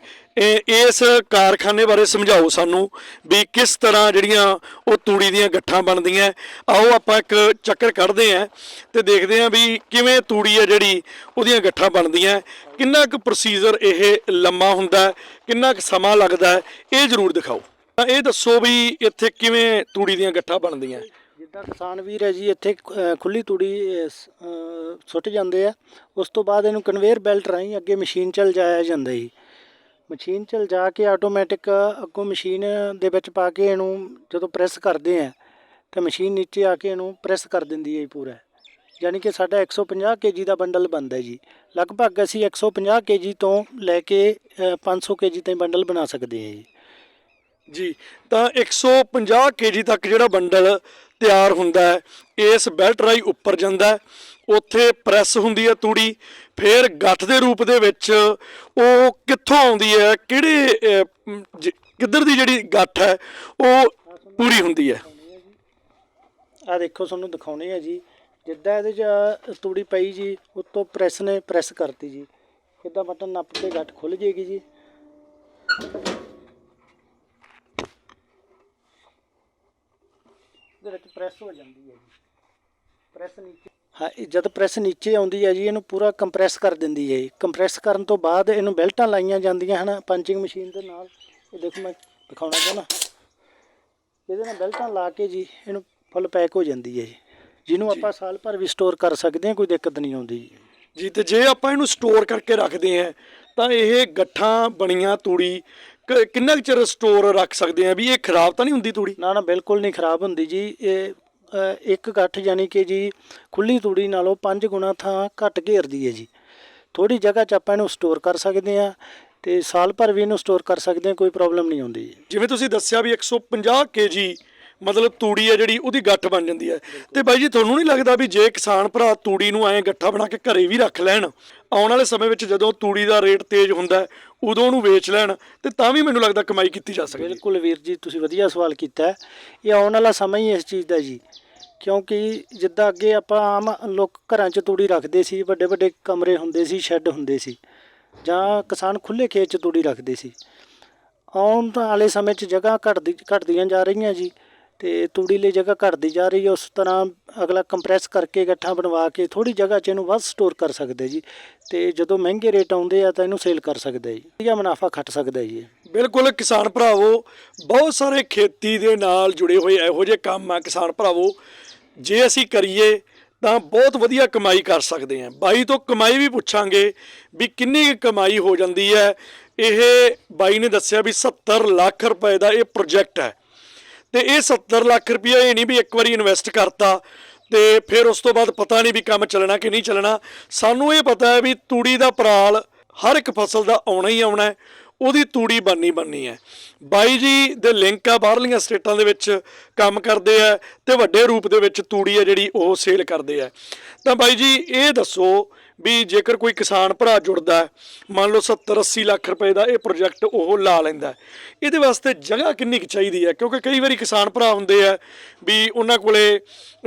ਇਸ ਕਾਰਖਾਨੇ ਬਾਰੇ ਸਮਝਾਓ ਸਾਨੂੰ ਵੀ ਕਿਸ ਤਰ੍ਹਾਂ ਜਿਹੜੀਆਂ ਉਹ ਤੂੜੀ ਦੀਆਂ ਗੱਠਾਂ ਬਣਦੀਆਂ। ਆਓ ਆਪਾਂ ਇੱਕ ਚੱਕਰ ਕੱਢਦੇ ਆਂ ਤੇ ਦੇਖਦੇ ਆਂ ਵੀ ਕਿਵੇਂ ਤੂੜੀ ਹੈ ਜਿਹੜੀ ਉਹਦੀਆਂ ਗੱਠਾਂ ਬਣਦੀਆਂ। ਕਿੰਨਾ ਕੁ ਪ੍ਰੋਸੀਜਰ ਇਹ ਲੰਮਾ ਹੁੰਦਾ ਕਿੰਨਾ ਕੁ ਸਮਾਂ ਲੱਗਦਾ ਇਹ ਜ਼ਰੂਰ ਦਿਖਾਓ। ਤਾਂ ਇਹ ਦੱਸੋ ਵੀ ਇੱਥੇ ਕਿਵੇਂ ਤੂੜੀ ਦੀਆਂ ਗੱਠਾਂ ਬਣਦੀਆਂ। ਜਿੱਦਾਂ ਕਿਸਾਨ ਵੀਰ ਹੈ ਜੀ ਇੱਥੇ ਅ, ਖੁੱਲੀ ਤੂੜੀ ਸੁੱਟ ਜਾਂਦੇ ਆ। ਉਸ ਤੋਂ ਬਾਅਦ ਇਹਨੂੰ ਕਨਵੇਅਰ ਬੈਲਟ ਰਾਹੀਂ ਅੱਗੇ ਮਸ਼ੀਨ ਚਲ ਜਾਇਆ ਜਾਂਦਾ ਜੀ। ਮਸ਼ੀਨ ਚਲ ਜਾ ਕੇ ਆਟੋਮੈਟਿਕ ਅੱਗੋਂ ਮਸ਼ੀਨ ਦੇ ਵਿੱਚ ਪਾ ਕੇ ਇਹਨੂੰ ਜਦੋਂ ਪ੍ਰੈਸ ਕਰਦੇ ਆ ਤਾਂ ਮਸ਼ੀਨ ਨੀਚੇ ਆ ਕੇ ਇਹਨੂੰ ਪ੍ਰੈਸ ਕਰ ਦਿੰਦੀ ਹੈ ਜੀ ਪੂਰਾ। ਯਾਨੀ ਕਿ ਸਾਡਾ 150 ਕੇਜੀ ਦਾ ਬੰਡਲ ਬਣਦਾ ਜੀ। ਲਗਭਗ ਅਸੀਂ 150 ਕੇਜੀ ਤੋਂ ਲੈ ਕੇ ਅ, 500 ਕੇਜੀ ਤਾਈਂ ਬੰਡਲ ਬਣਾ ਸਕਦੇ ਹਾਂ ਜੀ। ਜੀ ਤਾਂ 150 ਕੇਜੀ ਤੱਕ ਜਿਹੜਾ ਬੰਡਲ ਤਿਆਰ ਹੁੰਦਾ ਹੈ। ਇਸ ਬੈਲਟ ਰਾਈ ਉੱਪਰ ਜਾਂਦਾ ਹੈ। ਉੱਥੇ ਪ੍ਰੈਸ ਹੁੰਦੀ ਹੈ ਤੂੜੀ। ਫਿਰ ਗੱਠ ਦੇ ਰੂਪ ਦੇ ਵਿੱਚ ਉਹ ਕਿੱਥੋਂ ਆਉਂਦੀ ਹੈ, ਕਿਹੜੇ ਕਿੱਧਰ ਦੀ ਜਿਹੜੀ ਗੱਠ ਹੈ, ਉਹ ਪੂਰੀ ਹੁੰਦੀ ਹੈ। ਆ ਦੇਖੋ, ਤੁਹਾਨੂੰ ਦਿਖਾਉਣੇ ਆ ਜੀ। ਜਿੱਦਾਂ ਇਹਦੇ 'ਚ ਤੂੜੀ ਪਈ ਜੀ, ਉੱਤੋਂ ਪ੍ਰੈਸ ਨੇ ਪ੍ਰੈਸ ਕਰਤੀ ਜੀ। ਕਿੱਦਾਂ ਬਟਨ ਨੱਪ ਕੇ ਗੱਠ ਖੁੱਲ ਜੇਗੀ ਜੀ। ਇਹਦੇ ਵਿੱਚ ਪ੍ਰੈਸ ਹੋ ਜਾਂਦੀ ਹੈ ਜੀ। ਪ੍ਰੈਸ ਨੀਚੇ ਹਾਂ ਇਹ ਜਦ ਪ੍ਰੈਸ ਨੀਚੇ ਆਉਂਦੀ ਹੈ ਜੀ ਇਹਨੂੰ ਪੂਰਾ ਕੰਪਰੈਸ ਕਰ ਦਿੰਦੀ ਹੈ ਕੰਪਰੈਸ ਕਰਨ ਤੋਂ ਬਾਅਦ ਇਹਨੂੰ ਬੈਲਟਾਂ ਲਾਈਆਂ ਜਾਂਦੀਆਂ ਹਨ ਪੰਚਿੰਗ ਮਸ਼ੀਨ ਦੇ ਨਾਲ। ਇਹ ਦੇਖੋ ਮੈਂ ਦਿਖਾਉਣਾ ਚਾਹੁੰਦਾ। ਇਹਦੇ ਨਾਲ ਬੈਲਟਾਂ ਲਾ ਕੇ ਜੀ ਇਹਨੂੰ ਫੁੱਲ ਪੈਕ ਹੋ ਜਾਂਦੀ ਹੈ ਜੀ। ਜਿਹਨੂੰ ਆਪਾਂ ਸਾਲ ਭਰ ਵੀ ਸਟੋਰ ਕਰ ਸਕਦੇ ਹਾਂ ਕੋਈ ਦਿੱਕਤ ਨਹੀਂ ਆਉਂਦੀ ਜੀ। ਜੀ ਤੇ ਜੇ ਆਪਾਂ ਇਹਨੂੰ ਸਟੋਰ ਕਰਕੇ ਰੱਖਦੇ ਹਾਂ ਤਾਂ ਇਹ ਗੱਠਾਂ ਬਣੀਆਂ ਤੂੜੀ ਕ- ਕਿੰਨਾ ਕੁ ਚਿਰ ਸਟੋਰ ਰੱਖ ਸਕਦੇ ਆ? ਵੀ ਇਹ ਖਰਾਬ ਤਾਂ ਨਹੀਂ ਹੁੰਦੀ ਤੂੜੀ? ਨਾ ਨਾ ਬਿਲਕੁਲ ਨਹੀਂ ਖਰਾਬ ਹੁੰਦੀ ਜੀ। ਇਹ ਅ, ਇੱਕ ਗੱਠ ਯਾਨੀ ਕਿ ਜੀ ਖੁੱਲੀ ਤੂੜੀ ਨਾਲੋਂ 5 ਗੁਣਾ ਥਾਂ ਘੱਟ ਘੇਰਦੀ ਹੈ ਜੀ। ਥੋੜੀ ਜਗ੍ਹਾ 'ਚ ਆਪਾਂ ਇਹਨੂੰ ਸਟੋਰ ਕਰ ਸਕਦੇ ਹਾਂ ਤੇ ਸਾਲ ਭਰ ਵੀ ਇਹਨੂੰ ਸਟੋਰ ਕਰ ਸਕਦੇ ਹਾਂ ਕੋਈ ਪ੍ਰੋਬਲਮ ਨਹੀਂ ਆਉਂਦੀ ਜੀ। ਜਿਵੇਂ ਤੁਸੀਂ ਦੱਸਿਆ ਵੀ 150 ਕੇਜੀ ਮਤਲਬ ਤੂੜੀ ਹੈ ਜਿਹੜੀ, ਉਹਦੀ ਗੱਠ ਬਣ ਜਾਂਦੀ ਹੈ। ਤੇ ਬਾਈ ਜੀ, ਤੁਹਾਨੂੰ ਨਹੀਂ ਲੱਗਦਾ ਵੀ ਜੇ ਕਿਸਾਨ ਭਰਾ ਤੂੜੀ ਨੂੰ ਐਂ ਗੱਠਾ ਬਣਾ ਕੇ ਘਰੇ ਵੀ ਰੱਖ ਲੈਣ, ਆਉਣ ਵਾਲੇ ਸਮੇਂ ਵਿੱਚ ਜਦੋਂ ਤੂੜੀ ਦਾ ਰੇਟ ਤੇਜ਼ ਹੁੰਦਾ ਉਦੋਂ ਉਹਨੂੰ ਵੇਚ ਲੈਣ, ਤੇ ਤਾਂ ਵੀ ਮੈਨੂੰ ਲੱਗਦਾ ਕਮਾਈ ਕੀਤੀ ਜਾ ਸਕਦੀ ਹੈ। ਬਿਲਕੁਲ ਵੀਰ ਜੀ, ਤੁਸੀਂ ਵਧੀਆ ਸਵਾਲ ਕੀਤਾ ਇਹ ਆਉਣ ਵਾਲਾ ਸਮਾਂ ਹੀ ਇਸ ਚੀਜ਼ ਦਾ ਜੀ, ਕਿਉਂਕਿ ਜਿੱਦਾਂ ਅੱਗੇ ਆਪਾਂ ਆਮ ਲੋਕ ਘਰਾਂ 'ਚ ਤੂੜੀ ਰੱਖਦੇ ਸੀ ਵੱਡੇ ਵੱਡੇ ਕਮਰੇ ਹੁੰਦੇ ਸੀ, ਸ਼ੈੱਡ ਹੁੰਦੇ ਸੀ, ਜਾਂ ਕਿਸਾਨ ਖੁੱਲੇ ਖੇਤ 'ਚ ਤੂੜੀ ਰੱਖਦੇ ਸੀ। ਆਉਣ ਵਾਲੇ ਸਮੇਂ 'ਚ ਜਗ੍ਹਾ ਘਟਦੀ, ਘਟਦੀਆਂ ਜਾ ਰਹੀਆਂ ਜੀ। ਤੇ ਤੂੜੀ ਲਈ ਜਗ੍ਹਾ ਘਟਦੀ ਜਾ ਰਹੀ ਹੈ, ਉਸ ਤਰ੍ਹਾਂ ਅਗਲਾ ਕੰਪਰੈਸ ਕਰਕੇ ਗੱਠਾਂ ਬਣਵਾ ਕੇ ਥੋੜੀ ਜਗ੍ਹਾ 'ਚ ਇਹਨੂੰ ਵੱਧ ਸਟੋਰ ਕਰ ਸਕਦੇ ਜੀ। ਤੇ ਜਦੋਂ ਮਹਿੰਗੇ ਰੇਟ ਆਉਂਦੇ ਆ ਤਾਂ ਇਹਨੂੰ ਸੇਲ ਕਰ ਸਕਦਾ ਜੀ। ਵਧੀਆ ਮੁਨਾਫਾ ਖੱਟ ਸਕਦਾ ਜੀ ਬਿਲਕੁਲ ਕਿਸਾਨ ਭਰਾਵੋ, ਬਹੁਤ ਸਾਰੇ ਖੇਤੀ ਦੇ ਨਾਲ ਜੁੜੇ ਹੋਏ ਇਹੋ ਜਿਹੇ ਕੰਮ ਆ ਕਿਸਾਨ ਭਰਾਵੋ। ਜੇ ਅਸੀਂ ਕਰੀਏ ਤਾਂ ਬਹੁਤ ਵਧੀਆ ਕਮਾਈ ਕਰ ਸਕਦੇ ਹਾਂ ਬਾਈ ਤੋਂ ਕਮਾਈ ਵੀ ਪੁੱਛਾਂਗੇ ਵੀ ਕਿੰਨੀ ਕੁ ਕਮਾਈ ਹੋ ਜਾਂਦੀ ਹੈ। ਇਹ ਬਾਈ ਨੇ ਦੱਸਿਆ ਵੀ 70 ਲੱਖ ਰੁਪਏ ਦਾ ਇਹ ਪ੍ਰੋਜੈਕਟ ਹੈ। ਤੇ ਇਹ 70 ਲੱਖ ਰੁਪਇਆ ਇਹ ਨਹੀਂ ਵੀ ਇੱਕ ਵਾਰੀ ਇਨਵੈਸਟ ਕਰਤਾ ਤੇ ਫਿਰ ਉਸ ਤੋਂ ਬਾਅਦ ਪਤਾ ਨਹੀਂ ਵੀ ਕੰਮ ਚੱਲਣਾ ਕਿ ਨਹੀਂ ਚੱਲਣਾ। ਸਾਨੂੰ ਇਹ ਪਤਾ ਹੈ ਵੀ ਤੂੜੀ ਦਾ ਪਰਾਲ ਹਰ ਇੱਕ ਫਸਲ ਦਾ ਆਉਣਾ ਹੀ ਆਉਣਾ ਹੈ, ਉਹਦੀ ਤੂੜੀ ਬੰਨੀ ਬਣਨੀ ਹੈ। ਬਾਈ ਜੀ ਦੇ ਲਿੰਕ ਆ, ਬਾਹਰਲੀਆਂ ਸਟੇਟਾਂ ਦੇ ਵਿੱਚ ਕੰਮ ਕਰਦੇ ਆ ਤੇ ਵੱਡੇ ਰੂਪ ਦੇ ਵਿੱਚ ਤੂੜੀ ਆ ਜਿਹੜੀ ਉਹ ਸੇਲ ਕਰਦੇ ਆ। ਤਾਂ ਬਾਈ ਜੀ ਇਹ ਦੱਸੋ ਵੀ ਜੇਕਰ ਕੋਈ ਕਿਸਾਨ ਭਰਾ ਜੁੜਦਾ ਮੰਨ ਲਓ 70 80 ਲੱਖ ਰੁਪਏ ਦਾ ਇਹ ਪ੍ਰੋਜੈਕਟ ਉਹ ਲਾ ਲੈਂਦਾ ਇਹਦੇ ਵਾਸਤੇ ਜਗ੍ਹਾ ਕਿੰਨੀ ਕੁ ਚਾਹੀਦੀ ਹੈ? ਕਿਉਂਕਿ ਕਈ ਵਾਰੀ ਕਿਸਾਨ ਭਰਾ ਹੁੰਦੇ ਆ ਵੀ ਉਹਨਾਂ ਕੋਲੇ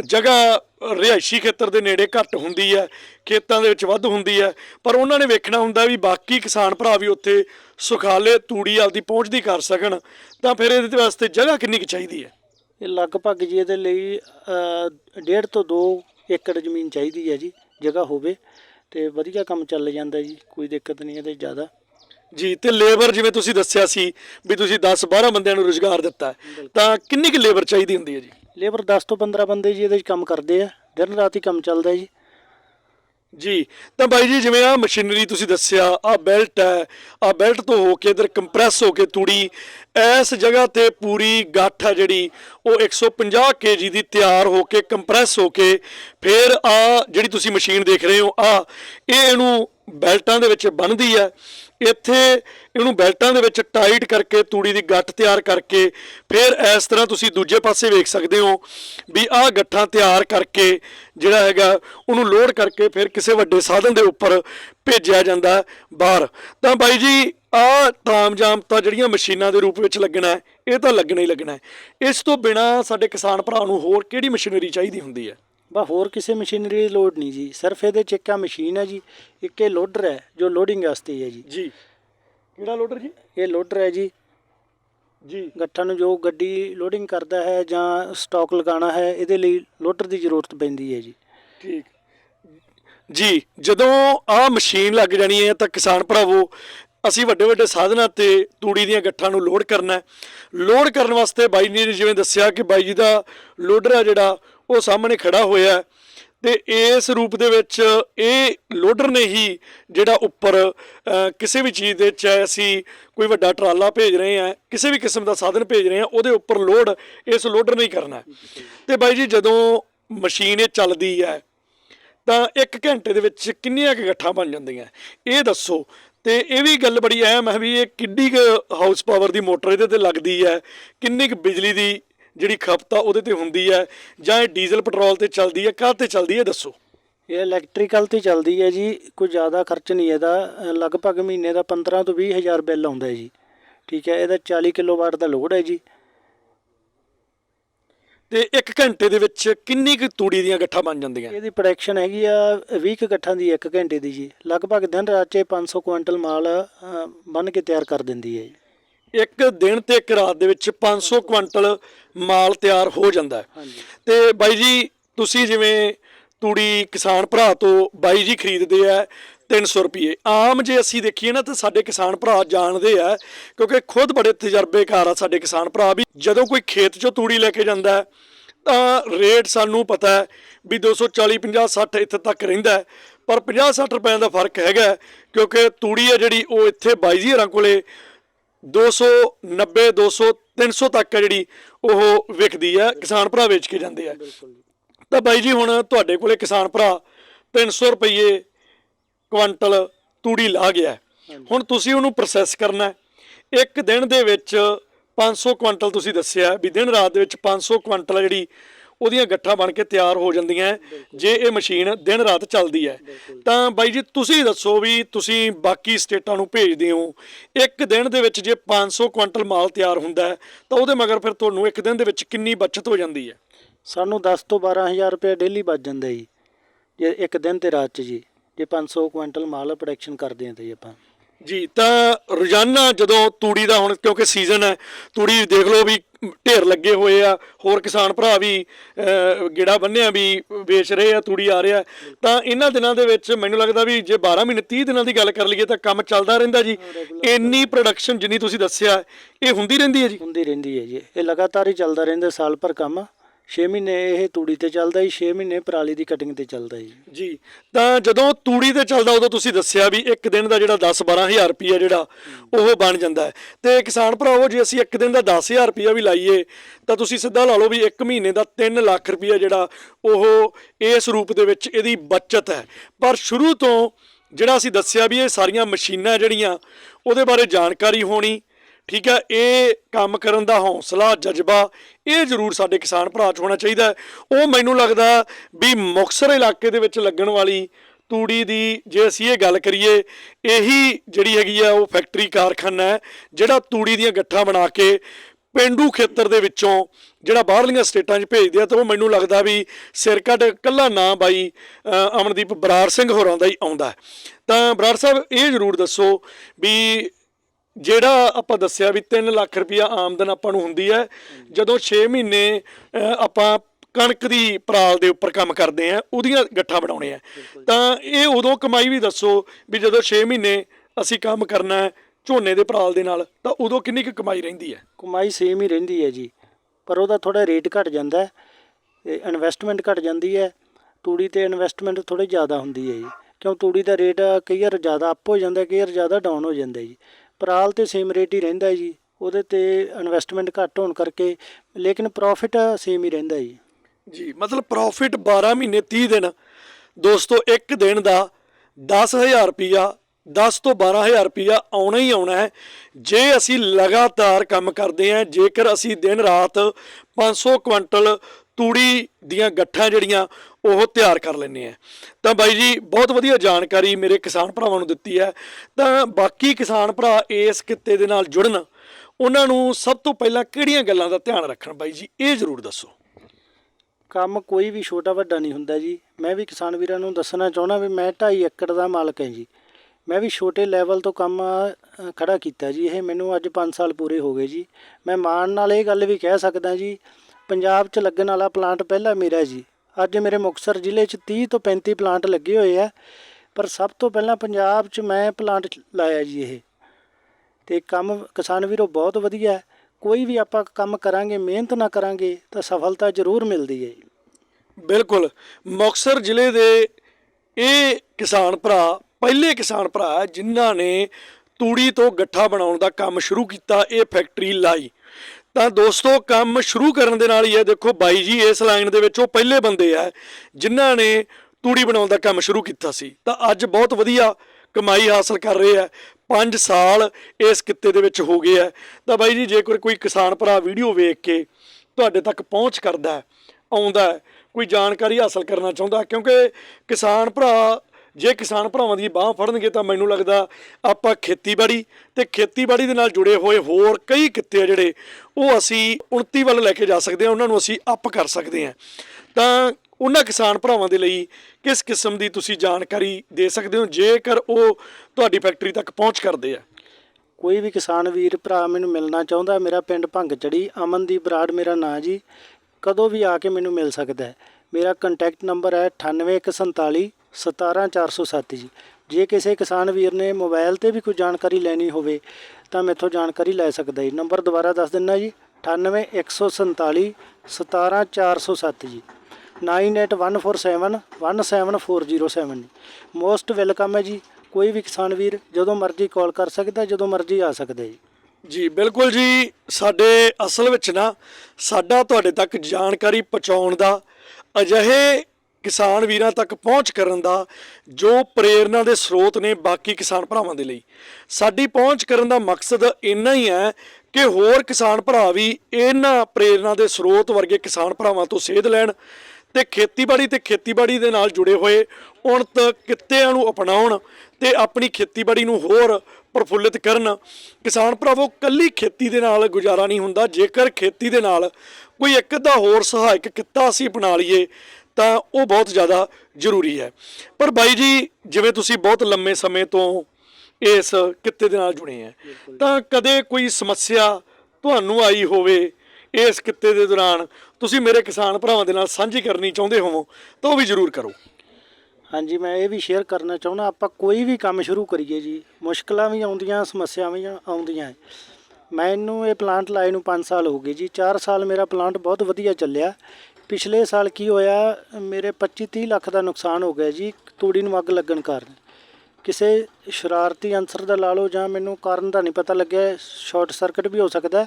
ਜਗ੍ਹਾ ਰਿਹਾਇਸ਼ੀ ਖੇਤਰ ਦੇ ਨੇੜੇ ਘੱਟ ਹੁੰਦੀ ਹੈ ਖੇਤਾਂ ਦੇ ਵਿੱਚ ਵੱਧ ਹੁੰਦੀ ਹੈ ਪਰ ਉਹਨਾਂ ਨੇ ਵੇਖਣਾ ਹੁੰਦਾ ਵੀ ਬਾਕੀ ਕਿਸਾਨ ਭਰਾ ਵੀ ਉੱਥੇ ਸੁਖਾਲੇ ਤੂੜੀ ਆਪਦੀ ਪਹੁੰਚਦੀ ਕਰ ਸਕਣ ਤਾਂ ਫਿਰ ਇਹਦੇ ਵਾਸਤੇ ਜਗ੍ਹਾ ਕਿੰਨੀ ਕੁ ਚਾਹੀਦੀ ਹੈ? ਇਹ ਲਗਭਗ ਜੀ ਇਹਦੇ ਲਈ ਅ, ਡੇਢ ਤੋਂ 2 ਏਕੜ ਜ਼ਮੀਨ ਚਾਹੀਦੀ ਹੈ ਜੀ ਜਗ੍ਹਾ ਹੋਵੇ। ਤੇ ਵਧੀਆ ਕੰਮ ਚੱਲ ਜਾਂਦਾ ਜੀ ਕੋਈ ਦਿੱਕਤ ਨਹੀਂ ਇਹਦੇ ਜ਼ਿਆਦਾ। ਜੀ ਤੇ ਲੇਬਰ ਜਿਵੇਂ ਤੁਸੀਂ ਦੱਸਿਆ ਸੀ ਵੀ ਤੁਸੀਂ 10 12 ਬੰਦਿਆਂ ਨੂੰ ਰੁਜ਼ਗਾਰ ਦਿੱਤਾ ਹੈ। ਤਾਂ ਕਿੰਨੀ ਕੁ ਲੇਬਰ ਚਾਹੀਦੀ ਹੁੰਦੀ ਹੈ ਜੀ? ਲੇਬਰ 10 ਤੋਂ 15 ਬੰਦੇ ਜੀ ਇਹਦੇ 'ਚ ਕੰਮ ਕਰਦੇ ਆ ਦਿਨ ਰਾਤ ਹੀ ਕੰਮ ਚੱਲਦਾ ਜੀ। ਜੀ, ਤਾਂ ਬਾਈ ਜੀ, ਜਿਵੇਂ ਆ ਮਸ਼ੀਨਰੀ ਤੁਸੀਂ ਦੱਸਿਆ ਆ ਬੈਲਟ ਹੈ ਆ ਬੈਲਟ ਤੋਂ ਹੋ ਕੇ ਇਧਰ ਕੰਪਰੈਸ ਹੋ ਕੇ ਤੂੜੀ, ਇਸ ਜਗ੍ਹਾ ਤੇ ਪੂਰੀ ਗੱਠ ਆ ਜਿਹੜੀ, ਉਹ 150 ਕੇਜੀ ਦੀ ਤਿਆਰ ਹੋ ਕੇ ਕੰਪਰੈਸ ਹੋ ਕੇ, ਫਿਰ ਆ ਜਿਹੜੀ ਤੁਸੀਂ ਮਸ਼ੀਨ ਦੇਖ ਰਹੇ ਹੋ ਆ ਇਹ ਇਹਨੂੰ ਬੈਲਟਾਂ ਦੇ ਵਿੱਚ ਬੰਨਦੀ ਹੈ ਇੱਥੇ ਇਹਨੂੰ ਬੈਲਟਾਂ ਦੇ ਵਿੱਚ ਟਾਈਟ ਕਰਕੇ, ਤੂੜੀ ਦੀ ਗੱਠ ਤਿਆਰ ਕਰਕੇ, ਫਿਰ ਇਸ ਤਰ੍ਹਾਂ ਤੁਸੀਂ ਦੂਜੇ ਪਾਸੇ ਵੇਖ ਸਕਦੇ ਹੋ ਵੀ ਆਹ ਗੱਠਾਂ ਤਿਆਰ ਕਰਕੇ ਜਿਹੜਾ ਹੈਗਾ, ਉਹਨੂੰ ਲੋਡ ਕਰਕੇ ਫਿਰ ਕਿਸੇ ਵੱਡੇ ਸਾਧਨ ਦੇ ਉੱਪਰ ਭੇਜਿਆ ਜਾਂਦਾ ਬਾਹਰ। ਤਾਂ ਬਾਈ ਜੀ, ਆਹ ਤਾਮਜਾਮ ਤਾਂ ਜਿਹੜੀਆਂ ਮਸ਼ੀਨਾਂ ਦੇ ਰੂਪ ਵਿੱਚ ਲੱਗਣਾ, ਇਹ ਤਾਂ ਲੱਗਣਾ ਹੀ ਲੱਗਣਾ। ਇਸ ਤੋਂ ਬਿਨਾ ਸਾਡੇ ਕਿਸਾਨ ਭਰਾ ਨੂੰ ਹੋਰ ਕਿਹੜੀ ਮਸ਼ੀਨਰੀ ਚਾਹੀਦੀ ਹੁੰਦੀ ਹੈ? ਬਾ ਹੋਰ ਕਿਸੇ ਮਸ਼ੀਨਰੀ ਦੀ ਲੋਡ ਨਹੀਂ ਜੀ। ਸਿਰਫ ਇਹਦੇ ਚ ਇੱਕ ਆ ਮਸ਼ੀਨ ਹੈ ਜੀ ਇੱਕ ਇਹ ਲੋਡਰ ਹੈ ਜੋ ਲੋਡਿੰਗ ਵਾਸਤੇ ਹੈ ਜੀ। ਜੀ। ਕਿਹੜਾ ਲੋਡਰ ਜੀ? ਇਹ ਲੋਡਰ ਹੈ ਜੀ। ਜੀ। ਗੱਠਾਂ ਨੂੰ ਜੋ ਗੱਡੀ ਲੋਡਿੰਗ ਕਰਦਾ ਹੈ ਜਾਂ ਸਟਾਕ ਲਗਾਉਣਾ ਹੈ ਇਹਦੇ ਲਈ ਲੋਡਰ ਦੀ ਜ਼ਰੂਰਤ ਪੈਂਦੀ ਹੈ ਜੀ। ਠੀਕ। ਜੀ ਜਦੋਂ ਆ ਮਸ਼ੀਨ ਲੱਗ ਜਾਣੀ ਹੈ ਤਾਂ ਕਿਸਾਨ ਭਰਾਵੋ ਅਸੀਂ ਵੱਡੇ ਵੱਡੇ ਸਾਧਨਾਂ ਤੇ ਤੂੜੀ ਦੀਆਂ ਗੱਠਾਂ ਨੂੰ ਲੋਡ ਕਰਨਾ ਹੈ। ਲੋਡ ਕਰਨ ਵਾਸਤੇ ਬਾਈ ਜੀ ਨੇ ਜਿਵੇਂ ਦੱਸਿਆ ਕਿ ਬਾਈ ਜੀ ਦਾ ਲੋਡਰ ਹੈ ਜਿਹੜਾ ਉਹ ਸਾਹਮਣੇ ਖੜਾ ਹੋਇਆ ਹੈ ਤੇ ਇਸ ਰੂਪ ਦੇ ਵਿੱਚ ਇਹ ਲੋਡਰ ਨੇ ਹੀ ਜਿਹੜਾ ਉੱਪਰ ਕਿਸੇ ਵੀ ਚੀਜ਼ ਦੇ ਚਾਹੇ ਅਸੀਂ ਕੋਈ ਵੱਡਾ ਟਰਾਲਾ ਭੇਜ ਰਹੇ ਹਾਂ, ਕਿਸੇ ਵੀ ਕਿਸਮ ਦਾ ਸਾਧਨ ਭੇਜ ਰਹੇ ਹਾਂ, ਉਹਦੇ ਉੱਪਰ ਲੋਡ ਇਸ ਲੋਡਰ ਨੇ ਹੀ ਕਰਨਾ ਹੈ। ਤੇ ਬਾਈ ਜੀ ਜਦੋਂ ਮਸ਼ੀਨ ਇਹ ਚੱਲਦੀ ਹੈ, ਤਾਂ 1 ਘੰਟੇ ਦੇ ਵਿੱਚ ਕਿੰਨੀਆਂ ਕੁ ਗੱਠਾਂ ਬਣ ਜਾਂਦੀਆਂ ਇਹ ਦੱਸੋ ਤੇ ਇਹ ਵੀ ਗੱਲ ਬੜੀ ਅਹਿਮ ਹੈ ਵੀ ਇਹ ਕਿੱਡੀ ਕੁ ਹਾਊਸ ਪਾਵਰ ਦੀ ਮੋਟਰ ਇਹਦੇ ਤੇ ਲੱਗਦੀ ਹੈ, ਕਿੰਨੀ ਕੁ ਬਿਜਲੀ ਦੀ ਜਿਹੜੀ ਖਪਤ ਆ ਉਹਦੇ ਤੇ ਹੁੰਦੀ ਹੈ ਜਾਂ ਇਹ ਡੀਜ਼ਲ ਪੈਟਰੋਲ ਤੇ ਚੱਲਦੀ ਹੈ ਕਾਹ ਤੇ ਚੱਲਦੀ ਹੈ ਦੱਸੋ? ਇਹ ਇਲੈਕਟ੍ਰੀਕਲ ਤੇ ਚੱਲਦੀ ਹੈ ਜੀ ਕੋਈ ਜ਼ਿਆਦਾ ਖਰਚ ਨਹੀਂ ਇਹਦਾ। ਲਗਭਗ ਮਹੀਨੇ ਦਾ 15 ਤੋਂ 20 ਹਜ਼ਾਰ ਬਿੱਲ ਆਉਂਦਾ ਹੈ ਜੀ। ਠੀਕ ਹੈ ਇਹਦਾ 40 ਕਿਲੋਵਾਟ ਦਾ ਲੋਡ ਹੈ ਜੀ। ਤੇ 1 ਘੰਟੇ ਦੇ ਵਿੱਚ ਕਿੰਨੀ ਕੁ ਤੂੜੀ ਦੀਆਂ ਗੱਠਾਂ ਬਣ ਜਾਂਦੀਆਂ? ਇਹਦੀ ਪ੍ਰੋਡਕਸ਼ਨ ਹੈਗੀ ਆ 20 ਕੁ ਗੱਠਾਂ ਦੀ 1 ਘੰਟੇ ਦੀ ਜੀ। ਲਗਭਗ ਦਿਨ ਰਾਤ 'ਚ 500 ਕੁਇੰਟਲ ਮਾਲ ਬੰਨ ਕੇ ਤਿਆਰ ਕਰ ਦਿੰਦੀ ਹੈ ਜੀ। ਇੱਕ ਦਿਨ ਤੇ ਇੱਕ ਰਾਤ ਦੇ ਵਿੱਚ 500 ਕੁਇੰਟਲ ਮਾਲ ਤਿਆਰ ਹੋ ਜਾਂਦਾ ਹੈ। ਤੇ ਬਾਈ ਜੀ ਤੁਸੀਂ ਜਿਵੇਂ ਤੂੜੀ ਕਿਸਾਨ ਭਰਾ ਤੋਂ ਬਾਈ ਜੀ ਖਰੀਦਦੇ ਆ 300 ਰੁਪਏ ਆਮ ਜੇ ਅਸੀਂ ਦੇਖੀਏ ਨਾ ਤਾਂ ਸਾਡੇ ਕਿਸਾਨ ਭਰਾ ਜਾਣਦੇ ਆ ਕਿਉਂਕਿ ਖੁਦ ਬੜੇ ਤਜਰਬੇਕਾਰ ਆ ਸਾਡੇ ਕਿਸਾਨ ਭਰਾ ਵੀ। ਜਦੋਂ ਕੋਈ ਖੇਤ 'ਚੋਂ ਤੂੜੀ ਲੈ ਕੇ ਜਾਂਦਾ ਹੈ, ਤਾਂ ਰੇਟ ਸਾਨੂੰ ਪਤਾ ਹੈ ਵੀ 240 50 60 ਇੱਥੇ ਤੱਕ ਰਹਿੰਦਾ ਹੈ, ਪਰ 50 60 ਰੁਪਏ ਦਾ ਫ਼ਰਕ ਹੈਗਾ ਹੈ, ਕਿਉਂਕਿ ਤੂੜੀ ਹੈ ਜਿਹੜੀ ਉਹ ਇੱਥੇ ਬਾਈ ਜੀ ਹਰਾਂ ਕੋਲੇ 290 200 300 ਤੱਕ ਹੈ ਜਿਹੜੀ ਉਹ ਵਿਕਦੀ ਹੈ ਕਿਸਾਨ ਭਰਾ ਵੇਚ ਕੇ ਜਾਂਦੇ ਆ ਤਾਂ ਬਾਈ ਜੀ ਹੁਣ ਤੁਹਾਡੇ ਕੋਲੇ ਕਿਸਾਨ ਭਰਾ 300 ਰੁਪਏ ਕੁਆਂਟਲ ਤੂੜੀ ਲਾ ਗਿਆ। ਹੁਣ ਤੁਸੀਂ ਉਹਨੂੰ ਪ੍ਰੋਸੈਸ ਕਰਨਾ। ਇੱਕ ਦਿਨ ਦੇ ਵਿੱਚ 500 ਕੁਆਂਟਲ ਤੁਸੀਂ ਦੱਸਿਆ ਵੀ ਦਿਨ ਰਾਤ ਦੇ ਵਿੱਚ 500 ਕੁਆਂਟਲ ਆ ਜਿਹੜੀ ਉਹਦੀਆਂ ਗੱਠਾਂ ਬਣ ਕੇ ਤਿਆਰ ਹੋ ਜਾਂਦੀਆਂ ਜੇ ਇਹ ਮਸ਼ੀਨ ਦਿਨ ਰਾਤ ਚੱਲਦੀ ਹੈ ਤਾਂ ਬਾਈ ਜੀ ਤੁਸੀਂ ਦੱਸੋ ਵੀ ਤੁਸੀਂ ਬਾਕੀ ਸਟੇਟਾਂ ਨੂੰ ਭੇਜਦੇ ਹੋ। ਇੱਕ ਦਿਨ ਦੇ ਵਿੱਚ ਜੇ 500 ਕੁਆਂਟਲ ਮਾਲ ਤਿਆਰ ਹੁੰਦਾ ਤਾਂ ਉਹਦੇ ਮਗਰ ਫਿਰ ਤੁਹਾਨੂੰ ਇੱਕ ਦਿਨ ਦੇ ਵਿੱਚ ਕਿੰਨੀ ਬਚਤ ਹੋ ਜਾਂਦੀ ਹੈ? ਸਾਨੂੰ 10 ਤੋਂ 12000 ਰੁਪਏ ਡੇਲੀ ਬਚ ਜਾਂਦਾ ਜੀ ਜੇ ਇੱਕ ਦਿਨ ਤੇ ਰਾਤ 'ਚ ਜੀ ਜੇ 500 ਕੁਇੰਟਲ ਮਾਲ ਪ੍ਰੋਡਕਸ਼ਨ ਕਰਦੇ ਹਾਂ ਤਾਂ ਜੀ ਆਪਾਂ। ਜੀ ਤਾਂ ਰੋਜ਼ਾਨਾ ਜਦੋਂ ਤੂੜੀ ਦਾ ਹੁਣ ਕਿਉਂਕਿ ਸੀਜ਼ਨ ਹੈ ਤੂੜੀ ਦੇਖ ਲਓ ਵੀ ਢੇਰ ਲੱਗੇ ਹੋਏ ਆ ਹੋਰ ਕਿਸਾਨ ਭਰਾ ਵੀ ਗੇੜਾ ਬੰਨਿਆ ਵੀ ਵੇਚ ਰਹੇ ਆ ਤੂੜੀ ਆ ਰਿਹਾ। ਤਾਂ ਇਹਨਾਂ ਦਿਨਾਂ ਦੇ ਵਿੱਚ ਮੈਨੂੰ ਲੱਗਦਾ ਵੀ ਜੇ 12 ਮਹੀਨੇ 30 ਦਿਨਾਂ ਦੀ ਗੱਲ ਕਰ ਲਈਏ ਤਾਂ ਕੰਮ ਚੱਲਦਾ ਰਹਿੰਦਾ ਜੀ। ਇੰਨੀ ਪ੍ਰੋਡਕਸ਼ਨ ਜਿੰਨੀ ਤੁਸੀਂ ਦੱਸਿਆ ਇਹ ਹੁੰਦੀ ਰਹਿੰਦੀ ਹੈ ਜੀ? ਹੁੰਦੀ ਰਹਿੰਦੀ ਹੈ ਜੀ। ਇਹ ਲਗਾਤਾਰ ਹੀ ਚੱਲਦਾ ਰਹਿੰਦਾ ਸਾਲ ਭਰ ਕੰਮ। 6 ਮਹੀਨੇ ਇਹ ਤੂੜੀ ਤੇ ਚੱਲਦਾ ਜੀ 6 ਮਹੀਨੇ ਪਰਾਲੀ ਦੀ ਕਟਿੰਗ ਤੇ ਚੱਲਦਾ ਜੀ। ਜੀ, ਤਾਂ ਜਦੋਂ ਤੂੜੀ ਤੇ ਚੱਲਦਾ, ਉਦੋਂ ਤੁਸੀਂ ਦੱਸਿਆ ਵੀ ਇੱਕ ਦਿਨ ਦਾ ਜਿਹੜਾ 10 12000 ਰੁਪਈਆ ਜਿਹੜਾ ਉਹ ਬਣ ਜਾਂਦਾ ਹੈ। ਤੇ ਕਿਸਾਨ ਭਰਾਵੋ, ਜੇ ਅਸੀਂ ਇੱਕ ਦਿਨ ਦਾ 10000 ਰੁਪਈਆ ਵੀ ਲਾਈਏ, ਤਾਂ ਤੁਸੀਂ ਸਿੱਧਾ ਲਾ ਲਓ ਵੀ ਇੱਕ ਮਹੀਨੇ ਦਾ 3 ਲੱਖ ਰੁਪਈਆ ਜਿਹੜਾ ਉਹ ਇਸ ਰੂਪ ਦੇ ਵਿੱਚ ਇਹਦੀ ਬਚਤ ਹੈ। ਪਰ ਸ਼ੁਰੂ ਤੋਂ ਜਿਹੜਾ ਅਸੀਂ ਦੱਸਿਆ ਵੀ ਇਹ ਸਾਰੀਆਂ ਮਸ਼ੀਨਾਂ ਜਿਹੜੀਆਂ, ਉਹਦੇ ਬਾਰੇ ਜਾਣਕਾਰੀ ਹੋਣੀ ਠੀਕ ਹੈ, ਇਹ ਕੰਮ ਕਰਨ ਦਾ ਹੌਸਲਾ, ਜਜ਼ਬਾ, ਇਹ ਜ਼ਰੂਰ ਸਾਡੇ ਕਿਸਾਨ ਭਰਾ 'ਚ ਹੋਣਾ ਚਾਹੀਦਾ ਉਹ ਮੈਨੂੰ ਲੱਗਦਾ ਵੀ ਮੁਕਤਸਰ ਇਲਾਕੇ ਦੇ ਵਿੱਚ ਲੱਗਣ ਵਾਲੀ ਤੂੜੀ ਦੀ ਜੇ ਅਸੀਂ ਇਹ ਗੱਲ ਕਰੀਏ, ਇਹੀ ਜਿਹੜੀ ਹੈਗੀ ਆ ਉਹ ਫੈਕਟਰੀ ਕਾਰਖਾਨਾ ਹੈ, ਜਿਹੜਾ ਤੂੜੀ ਦੀਆਂ ਗੱਠਾਂ ਬਣਾ ਕੇ ਪਿੰਡੂ ਖੇਤਰ ਦੇ ਵਿੱਚੋਂ ਜਿਹੜਾ ਬਾਹਰਲੀਆਂ ਸਟੇਟਾਂ 'ਚ ਭੇਜਦੇ ਆ, ਤਾਂ ਉਹ ਮੈਨੂੰ ਲੱਗਦਾ ਵੀ ਸਿਰ ਕੱਢ ਕੱਲਾ ਨਾਂ ਬਾਈ ਅਮਨਦੀਪ ਬਰਾੜ ਸਿੰਘ ਹੋਰਾਂ ਦਾ ਹੀ ਆਉਂਦਾ ਤਾਂ ਬਰਾੜ ਸਾਹਿਬ, ਇਹ ਜ਼ਰੂਰ ਦੱਸੋ ਵੀ ਜਿਹੜਾ ਆਪਾਂ ਦੱਸਿਆ ਵੀ 3 ਲੱਖ ਰੁਪਇਆ ਆਮਦਨ ਆਪਾਂ ਨੂੰ ਹੁੰਦੀ ਹੈ ਜਦੋਂ 6 ਮਹੀਨੇ ਆਪਾਂ ਕਣਕ ਦੀ ਪਰਾਲ ਦੇ ਉੱਪਰ ਕੰਮ ਕਰਦੇ ਆ ਉਹਦੀਆਂ ਗੱਠਾਂ ਬਣਾਉਣੇ ਆ। ਤਾਂ ਇਹ ਉਦੋਂ ਕਮਾਈ ਵੀ ਦੱਸੋ ਵੀ ਜਦੋਂ 6 ਮਹੀਨੇ ਅਸੀਂ ਕੰਮ ਕਰਨਾ ਹੈ ਝੋਨੇ ਦੇ ਪਰਾਲ ਦੇ ਨਾਲ ਤਾਂ ਉਦੋਂ ਕਿੰਨੀ ਕੁ ਕਮਾਈ ਰਹਿੰਦੀ ਹੈ? ਕਮਾਈ ਸੇਮ ਹੀ ਰਹਿੰਦੀ ਹੈ ਜੀ। ਪਰ ਉਹਦਾ ਥੋੜਾ ਰੇਟ ਘਟ ਜਾਂਦਾ ਹੈ ਇਨਵੈਸਟਮੈਂਟ ਘਟ ਜਾਂਦੀ ਹੈ। ਤੂੜੀ ਤੇ ਇਨਵੈਸਟਮੈਂਟ ਥੋੜੀ ਜ਼ਿਆਦਾ ਹੁੰਦੀ ਹੈ ਜੀ। ਕਿਉਂ? ਤੂੜੀ ਦਾ ਰੇਟ ਕਈ ਵਾਰ ਜ਼ਿਆਦਾ ਅਪ ਹੋ ਜਾਂਦਾ ਕਈ ਵਾਰ ਜ਼ਿਆਦਾ ਡਾਊਨ ਹੋ ਜਾਂਦਾ ਜੀ। ਪਰਾਲ ਤੇ ਸੇਮ ਰੇਟ ਹੀ ਰਹਿੰਦਾ ਜੀ, ਉਹਦੇ ਤੇ ਇਨਵੈਸਟਮੈਂਟ ਘੱਟ ਹੋਣ ਕਰਕੇ, ਲੇਕਿਨ ਪ੍ਰੋਫਿਟ ਸੇਮ ਹੀ ਰਹਿੰਦਾ ਜੀ। ਜੀ, ਮਤਲਬ ਪ੍ਰੋਫਿਟ 12 ਮਹੀਨੇ 30 ਦਿਨ, ਦੋਸਤੋ ਇੱਕ ਦਿਨ ਦਾ 10000 ਰੁਪਿਆ 10 ਤੋਂ 12000 ਰੁਪਿਆ ਆਉਣਾ ਹੀ ਆਉਣਾ ਹੈ। ਜੇ ਅਸੀਂ ਲਗਾਤਾਰ ਕੰਮ ਕਰਦੇ ਹਾਂ, ਜੇਕਰ ਅਸੀਂ ਦਿਨ ਰਾਤ 500 ਕੁਇੰਟਲ ਤੂੜੀ ਦੀਆਂ ਗੱਠਾਂ ਜਿਹੜੀਆਂ ਉਹ ਤਿਆਰ ਕਰ ਲੈਂਦੇ ਆ। ਤਾਂ ਬਾਈ ਜੀ ਬਹੁਤ ਵਧੀਆ ਜਾਣਕਾਰੀ ਮੇਰੇ ਕਿਸਾਨ ਭਰਾਵਾਂ ਨੂੰ ਦਿੱਤੀ ਹੈ। ਤਾਂ ਬਾਕੀ ਕਿਸਾਨ ਭਰਾ ਇਸ ਕਿੱਤੇ ਦੇ ਨਾਲ ਜੁੜਨ ਉਹਨਾਂ ਨੂੰ ਸਭ ਤੋਂ ਪਹਿਲਾਂ ਕਿਹੜੀਆਂ ਗੱਲਾਂ ਦਾ ਧਿਆਨ ਰੱਖਣ ਬਾਈ ਜੀ ਇਹ ਜ਼ਰੂਰ ਦੱਸੋ। ਕੰਮ ਕੋਈ ਵੀ ਛੋਟਾ ਵੱਡਾ ਨਹੀਂ ਹੁੰਦਾ ਜੀ। ਮੈਂ ਵੀ ਕਿਸਾਨ ਵੀਰਾਂ ਨੂੰ ਦੱਸਣਾ ਚਾਹੁੰਦਾ ਵੀ ਮੈਂ 2.5 ਏਕੜ ਦਾ ਮਾਲਕ ਹਾਂ ਜੀ। ਮੈਂ ਵੀ ਛੋਟੇ ਲੈਵਲ ਤੋਂ ਕੰਮ ਅ, ਖੜਾ ਕੀਤਾ ਜੀ। ਇਹ ਮੈਨੂੰ ਅੱਜ 5 ਸਾਲ ਪੂਰੇ ਹੋ ਗਏ ਜੀ। ਮੈਂ ਮਾਣ ਨਾਲ ਇਹ ਗੱਲ ਵੀ ਕਹਿ ਸਕਦਾ ਜੀ ਪੰਜਾਬ 'ਚ ਲੱਗਣ ਵਾਲਾ ਪਲਾਂਟ ਪਹਿਲਾ ਮੇਰਾ ਜੀ। ਅੱਜ ਮੇਰੇ ਮੁਕਤਸਰ ਜ਼ਿਲ੍ਹੇ 'ਚ 30 ਤੋਂ 35 ਪਲਾਂਟ ਲੱਗੇ ਹੋਏ ਆ, ਪਰ ਸਭ ਤੋਂ ਪਹਿਲਾਂ ਪੰਜਾਬ 'ਚ ਮੈਂ ਪਲਾਂਟ ਲਾਇਆ ਜੀ ਇਹ। ਤੇ ਕੰਮ ਕਿਸਾਨ ਵੀਰੋ ਬਹੁਤ ਵਧੀਆ ਹੈ, ਕੋਈ ਵੀ ਆਪਾਂ ਕੰਮ ਕਰਾਂਗੇ, ਮਿਹਨਤ ਨਾ ਕਰਾਂਗੇ, ਤਾਂ ਸਫਲਤਾ ਜ਼ਰੂਰ ਮਿਲਦੀ ਹੈ ਜੀ। ਬਿਲਕੁਲ। ਮੁਕਤਸਰ ਜ਼ਿਲ੍ਹੇ ਦੇ ਇਹ ਕਿਸਾਨ ਭਰਾ, ਪਹਿਲੇ ਕਿਸਾਨ ਭਰਾ ਜਿਨ੍ਹਾਂ ਨੇ ਤੂੜੀ ਤੋਂ ਗੱਠਾ ਬਣਾਉਣ ਦਾ ਕੰਮ ਸ਼ੁਰੂ ਕੀਤਾ, ਇਹ ਫੈਕਟਰੀ ਲਾਈ। ਤਾਂ ਦੋਸਤੋ, ਕੰਮ ਸ਼ੁਰੂ ਕਰਨ ਦੇ ਨਾਲ ਹੀ ਹੈ। ਦੇਖੋ ਬਾਈ ਜੀ, ਇਸ ਲਾਈਨ ਦੇ ਵਿੱਚ ਉਹ ਪਹਿਲੇ ਬੰਦੇ ਆ, ਜਿਨ੍ਹਾਂ ਨੇ ਤੂੜੀ ਬਣਾਉਣ ਦਾ ਕੰਮ ਸ਼ੁਰੂ ਕੀਤਾ ਸੀ। ਤਾਂ ਅੱਜ ਬਹੁਤ ਵਧੀਆ ਕਮਾਈ ਹਾਸਲ ਕਰ ਰਹੇ ਆ। 5 ਸਾਲ ਇਸ ਕਿੱਤੇ ਦੇ ਵਿੱਚ ਹੋ ਗਏ ਆ। ਤਾਂ ਬਾਈ ਜੀ, ਜੇਕਰ ਕੋਈ ਕਿਸਾਨ ਭਰਾ ਵੀਡੀਓ ਵੇਖ ਕੇ ਤੁਹਾਡੇ ਤੱਕ ਪਹੁੰਚ ਕਰਦਾ, ਆਉਂਦਾ, ਕੋਈ ਜਾਣਕਾਰੀ ਹਾਸਲ ਕਰਨਾ ਚਾਹੁੰਦਾ, ਕਿਉਂਕਿ ਕਿਸਾਨ ਭਰਾ ਜੇ ਕਿਸਾਨ ਭਰਾਵਾਂ ਦੀ ਬਾਹ ਫੜਨਗੇ ਤਾਂ ਮੈਨੂੰ ਲੱਗਦਾ ਆਪਾਂ ਖੇਤੀਬਾੜੀ ਤੇ ਖੇਤੀਬਾੜੀ ਦੇ ਨਾਲ ਜੁੜੇ ਹੋਏ ਹੋਰ ਕਈ ਕਿੱਤੇ ਆ ਜਿਹੜੇ ਉਹ ਅਸੀਂ ਉਨਤੀ ਵੱਲ ਲੈ ਕੇ ਜਾ ਸਕਦੇ ਹਾਂ, ਉਹਨਾਂ ਨੂੰ ਅਸੀਂ ਅਪ ਕਰ ਸਕਦੇ ਹਾਂ। ਤਾਂ ਉਹਨਾਂ ਕਿਸਾਨ ਭਰਾਵਾਂ ਦੇ ਲਈ ਕਿਸ ਕਿਸਮ ਦੀ ਤੁਸੀਂ ਜਾਣਕਾਰੀ ਦੇ ਸਕਦੇ ਹੋ ਜੇਕਰ ਉਹ ਤੁਹਾਡੀ ਫੈਕਟਰੀ ਤੱਕ ਪਹੁੰਚ ਕਰਦੇ ਆ? ਕੋਈ ਵੀ ਕਿਸਾਨ ਵੀਰ ਭਰਾ ਮੈਨੂੰ ਮਿਲਣਾ ਚਾਹੁੰਦਾ, ਮੇਰਾ ਪਿੰਡ ਭੰਗ ਚੜੀ, ਅਮਨਦੀਪ ਬਰਾੜ ਮੇਰਾ ਨਾਂ ਜੀ, ਕਦੋਂ ਵੀ ਆ ਕੇ ਮੈਨੂੰ ਮਿਲ ਸਕਦਾ ਹੈ। ਮੇਰਾ ਕੰਟੈਕਟ ਨੰਬਰ ਹੈ 9847 17407 ਜੀ। ਜੇ ਕਿਸੇ ਕਿਸਾਨ ਵੀਰ ਨੇ ਮੋਬਾਈਲ ਤੇ ਵੀ ਕੋਈ ਜਾਣਕਾਰੀ ਲੈਣੀ ਹੋਵੇ, ਤਾਂ ਮੈਥੋਂ ਜਾਣਕਾਰੀ ਲੈ ਸਕਦਾ ਜੀ। ਨੰਬਰ ਦੁਬਾਰਾ ਦੱਸ ਦਿੰਦਾ ਜੀ 9814 17407 ਜੀ। 9814717407 ਜੀ। ਮੋਸਟ ਵੈਲਕਮ ਹੈ ਜੀ। ਕੋਈ ਵੀ ਕਿਸਾਨ ਵੀਰ ਜਦੋਂ ਮਰਜ਼ੀ ਕਾਲ ਕਰ ਸਕਦਾ, ਜਦੋਂ ਮਰਜ਼ੀ ਆ ਸਕਦਾ ਜੀ। ਜੀ, ਬਿਲਕੁਲ ਜੀ। ਸਾਡੇ ਅਸਲ ਵਿੱਚ ਨਾ, ਸਾਡਾ ਤੁਹਾਡੇ ਤੱਕ ਜਾਣਕਾਰੀ ਪਹੁੰਚਾਉਣ ਦਾ ਅਜਿਹੇ ਕਿਸਾਨ ਵੀਰਾਂ ਤੱਕ ਪਹੁੰਚ ਕਰਨ ਦਾ ਜੋ ਪ੍ਰੇਰਣਾ ਦੇ ਸਰੋਤ ਨੇ ਬਾਕੀ ਕਿਸਾਨ ਭਰਾਵਾਂ ਦੇ ਲਈ। ਸਾਡੀ ਪਹੁੰਚ ਕਰਨ ਦਾ ਮਕਸਦ ਇੰਨਾ ਹੀ ਹੈ ਕਿ ਹੋਰ ਕਿਸਾਨ ਭਰਾ ਵੀ ਇਹਨਾਂ ਪ੍ਰੇਰਣਾ ਦੇ ਸਰੋਤ ਵਰਗੇ ਕਿਸਾਨ ਭਰਾਵਾਂ ਤੋਂ ਸੇਧ ਲੈਣ ਤੇ ਖੇਤੀਬਾੜੀ ਤੇ ਖੇਤੀਬਾੜੀ ਦੇ ਨਾਲ ਜੁੜੇ ਹੋਏ ਉਣਤ ਕਿੱਤਿਆਂ ਨੂੰ ਅਪਣਾਉਣ ਤੇ ਆਪਣੀ ਖੇਤੀਬਾੜੀ ਨੂੰ ਹੋਰ ਪ੍ਰਫੁੱਲਿਤ ਕਰਨ। ਕਿਸਾਨ ਭਰਾਵੋ, ਕੱਲੀ ਖੇਤੀ ਦੇ ਨਾਲ ਗੁਜ਼ਾਰਾ ਨਹੀਂ ਹੁੰਦਾ। ਜੇਕਰ ਖੇਤੀ ਦੇ ਨਾਲ ਕੋਈ ਇੱਕ ਅੱਧਾ ਹੋਰ ਸਹਾਇਕ ਕਿੱਤਾ ਅਸੀਂ ਅਪਣਾ ਲਈਏ ਤਾਂ ਉਹ ਬਹੁਤ ਜ਼ਿਆਦਾ ਜ਼ਰੂਰੀ ਹੈ। ਪਰ ਬਾਈ ਜੀ ਜਿਵੇਂ ਤੁਸੀਂ ਬਹੁਤ ਲੰਮੇ ਸਮੇਂ ਤੋਂ ਇਸ ਕਿੱਤੇ ਦੇ ਨਾਲ ਜੁੜੇ ਆ ਤਾਂ ਕਦੇ ਕੋਈ ਸਮੱਸਿਆ ਤੁਹਾਨੂੰ ਆਈ ਹੋਵੇ ਇਸ ਕਿੱਤੇ ਦੇ ਦੌਰਾਨ ਤੁਸੀਂ ਮੇਰੇ ਕਿਸਾਨ ਭਰਾਵਾਂ ਦੇ ਨਾਲ ਸਾਂਝੀ ਕਰਨੀ ਚਾਹੁੰਦੇ ਹੋਵੋ ਤਾਂ ਉਹ ਵੀ ਜ਼ਰੂਰ ਕਰੋ। ਹਾਂਜੀ ਮੈਂ ਇਹ ਵੀ ਸ਼ੇਅਰ ਕਰਨਾ ਚਾਹੁੰਦਾ ਆਪਾਂ ਕੋਈ ਵੀ ਕੰਮ ਸ਼ੁਰੂ ਕਰੀਏ ਜੀ ਮੁਸ਼ਕਲਾਂ ਵੀ ਆਉਂਦੀਆਂ ਸਮੱਸਿਆਵਾਂ ਵੀ ਆਉਂਦੀਆਂ। ਮੈਨੂੰ ਇਹ ਪਲਾਂਟ ਲਾਏ ਨੂੰ 5 ਸਾਲ ਹੋ ਗਏ ਜੀ 4 ਸਾਲ ਮੇਰਾ ਪਲਾਂਟ ਬਹੁਤ ਵਧੀਆ ਚੱਲਿਆ। ਪਿਛਲੇ ਸਾਲ ਕੀ ਹੋਇਆ, ਮੇਰੇ 25 30 ਲੱਖ ਦਾ ਨੁਕਸਾਨ ਹੋ ਗਿਆ ਜੀ, ਤੂੜੀ ਨੂੰ ਅੱਗ ਲੱਗਣ ਕਾਰਨ। ਕਿਸੇ ਸ਼ਰਾਰਤੀ ਅਨਸਰ ਦਾ ਲਾ ਲਓ ਜਾਂ ਮੈਨੂੰ ਕਾਰਨ ਦਾ ਨਹੀਂ ਪਤਾ ਲੱਗਿਆ, ਸ਼ਾਰਟ ਸਰਕਟ ਵੀ ਹੋ ਸਕਦਾ।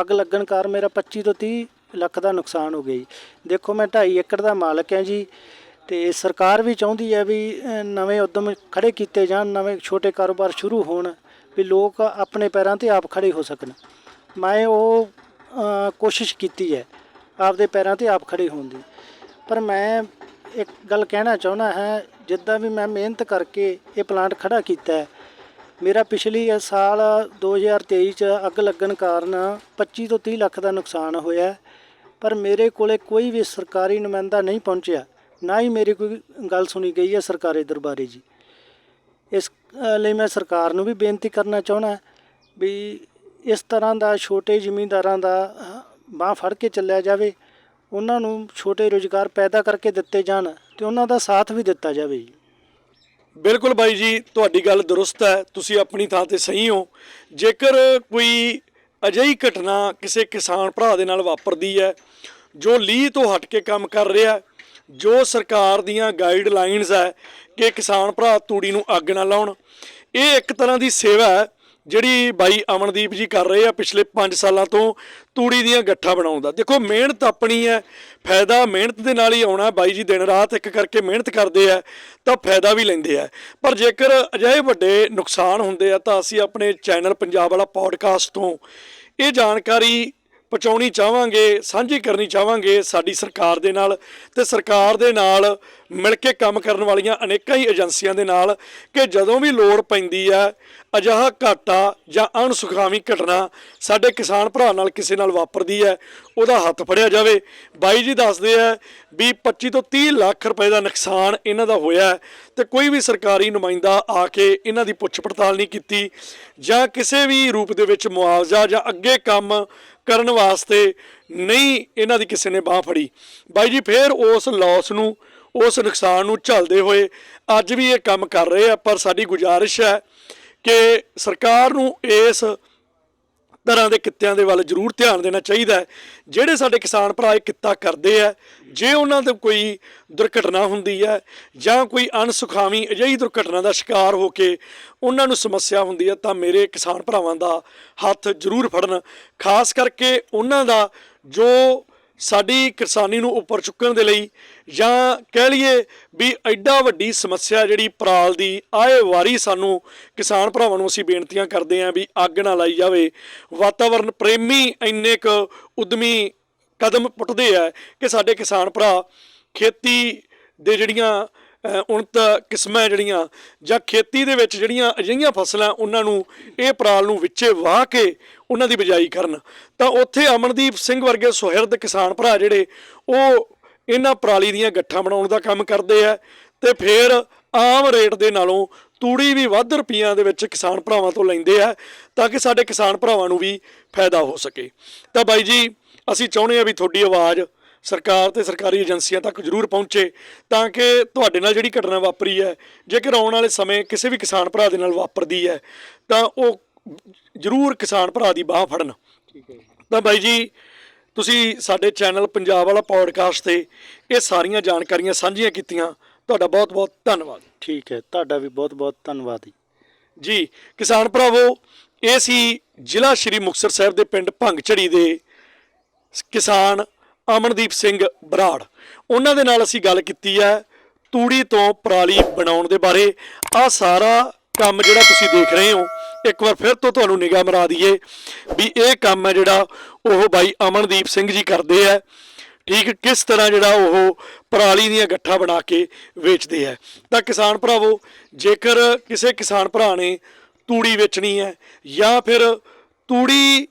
ਅੱਗ ਲੱਗਣ ਕਾਰਨ ਮੇਰਾ 25 ਤੋਂ 30 ਲੱਖ ਦਾ ਨੁਕਸਾਨ ਹੋ ਗਿਆ ਜੀ। ਦੇਖੋ, ਮੈਂ 2.5 ਏਕੜ ਦਾ ਮਾਲਕ ਹਾਂ ਜੀ, ਤੇ ਸਰਕਾਰ ਵੀ ਚਾਹੁੰਦੀ ਹੈ ਵੀ ਨਵੇਂ ਉਦਮ ਖੜੇ ਕੀਤੇ ਜਾਣ, ਨਵੇਂ ਛੋਟੇ ਕਾਰੋਬਾਰ ਸ਼ੁਰੂ ਹੋਣ, ਵੀ ਲੋਕ ਆਪਣੇ ਪੈਰਾਂ ਤੇ ਆਪ ਖੜੇ ਹੋ ਸਕਣ। ਮੈਂ ਉਹ ਕੋਸ਼ਿਸ਼ ਕੀਤੀ ਹੈ। ਆਪਦੇ ਪੈਰਾਂ ਤੇ ਆਪ ਖੜੇ ਹੋਣ ਦੀ। ਪਰ ਮੈਂ ਇੱਕ ਗੱਲ ਕਹਿਣਾ ਚਾਹੁੰਦਾ ਹੈ, ਜਿੱਦਾਂ ਵੀ ਮੈਂ ਮਿਹਨਤ ਕਰਕੇ ਇਹ ਪਲਾਂਟ ਖੜਾ ਕੀਤਾ ਹੈ, ਮੇਰਾ ਪਿਛਲੀ ਸਾਲ 2023 ਚ ਅੱਗ ਲੱਗਣ ਕਾਰਨ 25 ਤੋਂ 30 ਲੱਖ ਦਾ ਨੁਕਸਾਨ ਹੋਇਆ ਪਰ ਮੇਰੇ ਕੋਲੇ ਕੋਈ ਵੀ ਸਰਕਾਰੀ ਨੁਮਾਇੰਦਾ ਨਹੀਂ ਪਹੁੰਚਿਆ, ਨਾ ਹੀ ਮੇਰੀ ਕੋਈ ਗੱਲ ਸੁਣੀ ਗਈ ਹੈ ਸਰਕਾਰੀ ਦਰਬਾਰੇ ਜੀ। ਇਸ ਲਈ ਮੈਂ ਸਰਕਾਰ ਨੂੰ ਵੀ ਬੇਨਤੀ ਕਰਨਾ ਚਾਹੁੰਦਾ ਵੀ ਇਸ ਤਰ੍ਹਾਂ ਦਾ ਛੋਟੇ ਜ਼ਿਮੀਂਦਾਰਾਂ ਦਾ ਬਾਹ ਫੜ ਕੇ ਚੱਲਿਆ ਜਾਵੇ, ਉਹਨਾਂ ਨੂੰ ਛੋਟੇ ਰੁਜ਼ਗਾਰ ਪੈਦਾ ਕਰਕੇ ਦਿੱਤੇ ਜਾਣ ਤੇ ਉਹਨਾਂ ਦਾ ਸਾਥ ਵੀ ਦਿੱਤਾ ਜਾਵੇ ਜੀ। ਬਿਲਕੁਲ ਬਾਈ ਜੀ, ਤੁਹਾਡੀ ਗੱਲ ਦਰੁਸਤ ਹੈ, ਤੁਸੀਂ ਆਪਣੀ ਥਾਂ ਤੇ ਸਹੀ ਹੋ। ਜੇਕਰ ਕੋਈ ਅਜਿਹੀ ਘਟਨਾ ਕਿਸੇ ਕਿਸਾਨ ਭਰਾ ਦੇ ਨਾਲ ਵਾਪਰਦੀ ਹੈ, ਜੋ ਲੀਹ ਤੋਂ ਹਟ ਕੇ ਕੰਮ ਕਰ ਰਿਹਾ ਜੋ ਸਰਕਾਰ ਦੀਆਂ ਗਾਈਡਲਾਈਨਸ ਹੈ ਕਿ ਕਿਸਾਨ ਭਰਾ ਤੂੜੀ ਨੂੰ ਅੱਗ ਨਾ ਲਾਉਣ, ਇਹ ਇੱਕ ਤਰ੍ਹਾਂ ਦੀ ਸੇਵਾ ਹੈ ਜਿਹੜੀ ਬਾਈ ਅਮਨਦੀਪ ਜੀ ਕਰ ਰਹੇ ਆ ਪਿਛਲੇ 5 ਸਾਲਾਂ ਤੋਂ ਤੂੜੀ ਦੀਆਂ ਗੱਠਾਂ ਬਣਾਉਣ ਦਾ। ਦੇਖੋ, ਮਿਹਨਤ ਆਪਣੀ ਹੈ, ਫਾਇਦਾ ਮਿਹਨਤ ਦੇ ਨਾਲ ਹੀ ਆਉਣਾ। ਬਾਈ ਜੀ ਦਿਨ ਰਾਤ ਇੱਕ ਕਰਕੇ ਮਿਹਨਤ ਕਰਦੇ ਆ, ਤਾਂ ਫਾਇਦਾ ਵੀ ਲੈਂਦੇ ਆ। ਪਰ ਜੇਕਰ ਅਜਿਹੇ ਵੱਡੇ ਨੁਕਸਾਨ ਹੁੰਦੇ ਆ, ਤਾਂ ਅਸੀਂ ਆਪਣੇ ਚੈਨਲ ਪੰਜਾਬ ਵਾਲਾ ਪੋਡਕਾਸਟ ਤੋਂ ਇਹ ਜਾਣਕਾਰੀ ਪਹੁੰਚਾਉਣੀ ਚਾਹਾਂਗੇ, ਸਾਂਝੀ ਕਰਨੀ ਚਾਹਾਂਗੇ ਸਾਡੀ ਸਰਕਾਰ ਦੇ ਨਾਲ ਤੇ ਸਰਕਾਰ ਦੇ ਨਾਲ ਮਿਲ ਕੇ ਕੰਮ ਕਰਨ ਵਾਲੀਆਂ ਅਨੇਕਾਂ ਹੀ ਏਜੰਸੀਆਂ ਦੇ ਨਾਲ ਕਿ ਜਦੋਂ ਵੀ ਲੋੜ ਪੈਂਦੀ ਹੈ, ਅਜਿਹਾ ਘਾਟਾ ਜਾਂ ਅਣਸੁਖਾਵੀ ਘਟਨਾ ਸਾਡੇ ਕਿਸਾਨ ਭਰਾ ਨਾਲ ਕਿਸੇ ਨਾਲ ਵਾਪਰਦੀ ਹੈ, ਉਹਦਾ ਹੱਥ ਫੜਿਆ ਜਾਵੇ। ਬਾਈ ਜੀ ਦੱਸਦੇ ਆ ਵੀ 25 ਤੋਂ 30 ਲੱਖ ਰੁਪਏ ਦਾ ਨੁਕਸਾਨ ਇਹਨਾਂ ਦਾ ਹੋਇਆ ਹੈ ਤੇ ਕੋਈ ਵੀ ਸਰਕਾਰੀ ਨੁਮਾਇੰਦਾ ਆ ਕੇ ਇਹਨਾਂ ਦੀ ਪੁੱਛ ਪੜਤਾਲ ਨਹੀਂ ਕੀਤੀ ਜਾਂ ਕਿਸੇ ਵੀ ਰੂਪ ਦੇ ਵਿੱਚ ਮੁਆਵਜ਼ਾ ਜਾਂ ਅੱਗੇ ਕੰਮ ਕਰਨ ਵਾਸਤੇ ਨਹੀਂ ਇਹਨਾਂ ਦੀ ਕਿਸੇ ਨੇ ਬਾਹ ਫੜੀ। ਬਾਈ ਜੀ, ਫੇਰ ਉਸ ਲਾਸ ਨੂੰ, ਉਸ ਨੁਕਸਾਨ ਨੂੰ ਝੱਲਦੇ ਹੋਏ ਅੱਜ ਵੀ ਇਹ ਕੰਮ ਕਰ ਰਹੇ ਆ, ਪਰ ਸਾਡੀ ਗੁਜ਼ਾਰਿਸ਼ ਹੈ ਕਿ ਸਰਕਾਰ ਨੂੰ ਇਸ ਤਰ੍ਹਾਂ ਦੇ ਕਿੱਤਿਆਂ ਦੇ ਵੱਲ ਜ਼ਰੂਰ ਧਿਆਨ ਦੇਣਾ ਚਾਹੀਦਾ ਹੈ। ਜਿਹੜੇ ਸਾਡੇ ਕਿਸਾਨ ਭਰਾ ਇਹ ਕਿੱਤਾ ਕਰਦੇ ਆ, ਜੇ ਉਹਨਾਂ ਦੇ ਕੋਈ ਦੁਰਘਟਨਾ ਹੁੰਦੀ ਹੈ ਜਾਂ ਕੋਈ ਅਣਸੁਖਾਵੀ ਅਜਿਹੀ ਦੁਰਘਟਨਾ ਦਾ ਸ਼ਿਕਾਰ ਹੋ ਕੇ ਉਹਨਾਂ ਨੂੰ ਸਮੱਸਿਆ ਹੁੰਦੀ ਹੈ, ਤਾਂ ਮੇਰੇ ਕਿਸਾਨ ਭਰਾਵਾਂ ਦਾ ਹੱਥ ਜ਼ਰੂਰ ਫੜਨ। ਖਾਸ ਕਰਕੇ ਉਹਨਾਂ ਦਾ ਜੋ ਸਾਡੀ ਕਿਸਾਨੀ ਨੂੰ ਉੱਪਰ ਚੁੱਕਣ ਦੇ ਲਈ ਜਾਂ ਕਹਿ ਲਈਏ ਵੀ ਐਡਾ ਵੱਡੀ ਸਮੱਸਿਆ ਜਿਹੜੀ ਪਰਾਲ ਦੀ ਆਏ ਵਾਰੀ ਸਾਨੂੰ ਕਿਸਾਨ ਭਰਾਵਾਂ ਨੂੰ ਅਸੀਂ ਬੇਨਤੀਆਂ ਕਰਦੇ ਆਂ ਵੀ ਅੱਗ ਨਾ ਲਾਈ ਜਾਵੇ। ਵਾਤਾਵਰਣ ਪ੍ਰੇਮੀ ਇੰਨੇ ਕੁ ਉਦਮੀ ਕਦਮ ਪੁੱਟਦੇ ਆ ਕਿ ਸਾਡੇ ਕਿਸਾਨ ਭਰਾ ਖੇਤੀ ਦੇ ਜਿਹੜੀਆਂ ਅ, ਕਿਸਮਾਂ ਜਿਹੜੀਆਂ ਜਾਂ ਖੇਤੀ ਦੇ ਵਿੱਚ ਜਿਹੜੀਆਂ ਅਜਿਹੀਆਂ ਫਸਲਾਂ ਉਹਨਾਂ ਨੂੰ ਇਹ ਪਰਾਲ ਨੂੰ ਵਿੱਚੇ ਵਾਹ ਕੇ ਉਹਨਾਂ ਦੀ ਬਿਜਾਈ ਕਰਨ। ਤਾਂ ਉੱਥੇ ਅਮਨਦੀਪ ਸਿੰਘ ਵਰਗੇ ਸੁਹਿਰਦ ਕਿਸਾਨ ਭਰਾ ਜਿਹੜੇ ਉਹ ਇਹਨਾਂ ਪਰਾਲੀ ਦੀਆਂ ਗੱਠਾਂ ਬਣਾਉਣ ਦਾ ਕੰਮ ਕਰਦੇ ਆ ਤੇ ਫਿਰ ਆਮ ਰੇਟ ਦੇ ਨਾਲੋਂ ਤੂੜੀ ਵੀ ਵੱਧ ਰੁਪਈਆਂ ਦੇ ਵਿੱਚ ਕਿਸਾਨ ਭਰਾਵਾਂ ਤੋਂ ਲੈਂਦੇ ਆ ਤਾਂ ਕਿ ਸਾਡੇ ਕਿਸਾਨ ਭਰਾਵਾਂ ਨੂੰ ਵੀ ਫਾਇਦਾ ਹੋ ਸਕੇ। ਤਾਂ ਬਾਈ ਜੀ ਅਸੀਂ ਚਾਹੁੰਦੇ ਆ ਵੀ ਤੁਹਾਡੀ ਆਵਾਜ਼ ਸਰਕਾਰ ਤੇ ਸਰਕਾਰੀ ਏਜੰਸੀਆਂ ਤੱਕ ਜ਼ਰੂਰ ਪਹੁੰਚੇ ਤਾਂ ਕਿ ਤੁਹਾਡੇ ਨਾਲ ਜਿਹੜੀ ਘਟਨਾ ਵਾਪਰੀ ਹੈ ਜੇਕਰ ਆਉਣ ਵਾਲੇ ਸਮੇਂ ਕਿਸੇ ਵੀ ਕਿਸਾਨ ਭਰਾ ਦੇ ਨਾਲ ਵਾਪਰਦੀ ਹੈ ਤਾਂ ਉਹ ਜ਼ਰੂਰ ਕਿਸਾਨ ਭਰਾ ਦੀ ਬਾਹ ਫੜਨ। ਠੀਕ ਹੈ ਤਾਂ ਬਾਈ ਜੀ ਤੁਸੀਂ ਸਾਡੇ ਚੈਨਲ ਪੰਜਾਬ ਵਾਲਾ ਪੌਡਕਾਸਟ ਤੇ ਇਹ ਸਾਰੀਆਂ ਜਾਣਕਾਰੀਆਂ ਸਾਂਝੀਆਂ ਕੀਤੀਆਂ। ਤੁਹਾਡਾ ਬਹੁਤ-ਬਹੁਤ ਧੰਨਵਾਦ। ਠੀਕ ਹੈ ਤੁਹਾਡਾ ਵੀ ਬਹੁਤ ਬਹੁਤ ਧੰਨਵਾਦ ਜੀ। ਜੀ ਕਿਸਾਨ ਭਰਾਵੋ ਇਹ ਸੀ ਜ਼ਿਲ੍ਹਾ ਸ਼੍ਰੀ ਮੁਕਤਸਰ ਸਾਹਿਬ ਦੇ ਪਿੰਡ ਭੰਗਝੜੀ ਦੇ ਕਿਸਾਨ ਅਮਨਦੀਪ ਸਿੰਘ ਬਰਾੜ। ਉਹਨਾਂ ਦੇ ਨਾਲ ਅਸੀਂ ਗੱਲ ਕੀਤੀ ਹੈ ਤੂੜੀ ਤੋਂ ਪਰਾਲੀ ਬਣਾਉਣ ਦੇ ਬਾਰੇ। ਆ ਸਾਰਾ ਕੰਮ ਜਿਹੜਾ ਤੁਸੀਂ ਦੇਖ ਰਹੇ ਹੋ, ਇੱਕ ਵਾਰ ਫਿਰ ਤੋਂ ਤੁਹਾਨੂੰ ਨਿਗਾਹ ਮਰਾ ਦਈਏ ਵੀ ਇਹ ਕੰਮ ਹੈ ਜਿਹੜਾ ਉਹ ਬਾਈ ਅਮਨਦੀਪ ਸਿੰਘ ਜੀ ਕਰਦੇ ਆ ਠੀਕ, ਕਿਸ ਤਰ੍ਹਾਂ ਜਿਹੜਾ ਉਹ ਪਰਾਲੀ ਦੀਆਂ ਗੱਠਾਂ ਬਣਾ ਕੇ ਵੇਚਦੇ ਆ ਤਾਂ ਕਿਸਾਨ ਭਰਾਵੋ, ਜੇਕਰ ਕਿਸੇ ਕਿਸਾਨ ਭਰਾ ਨੇ ਤੂੜੀ ਵੇਚਣੀ ਹੈ ਜਾਂ ਫਿਰ ਤੂੜੀ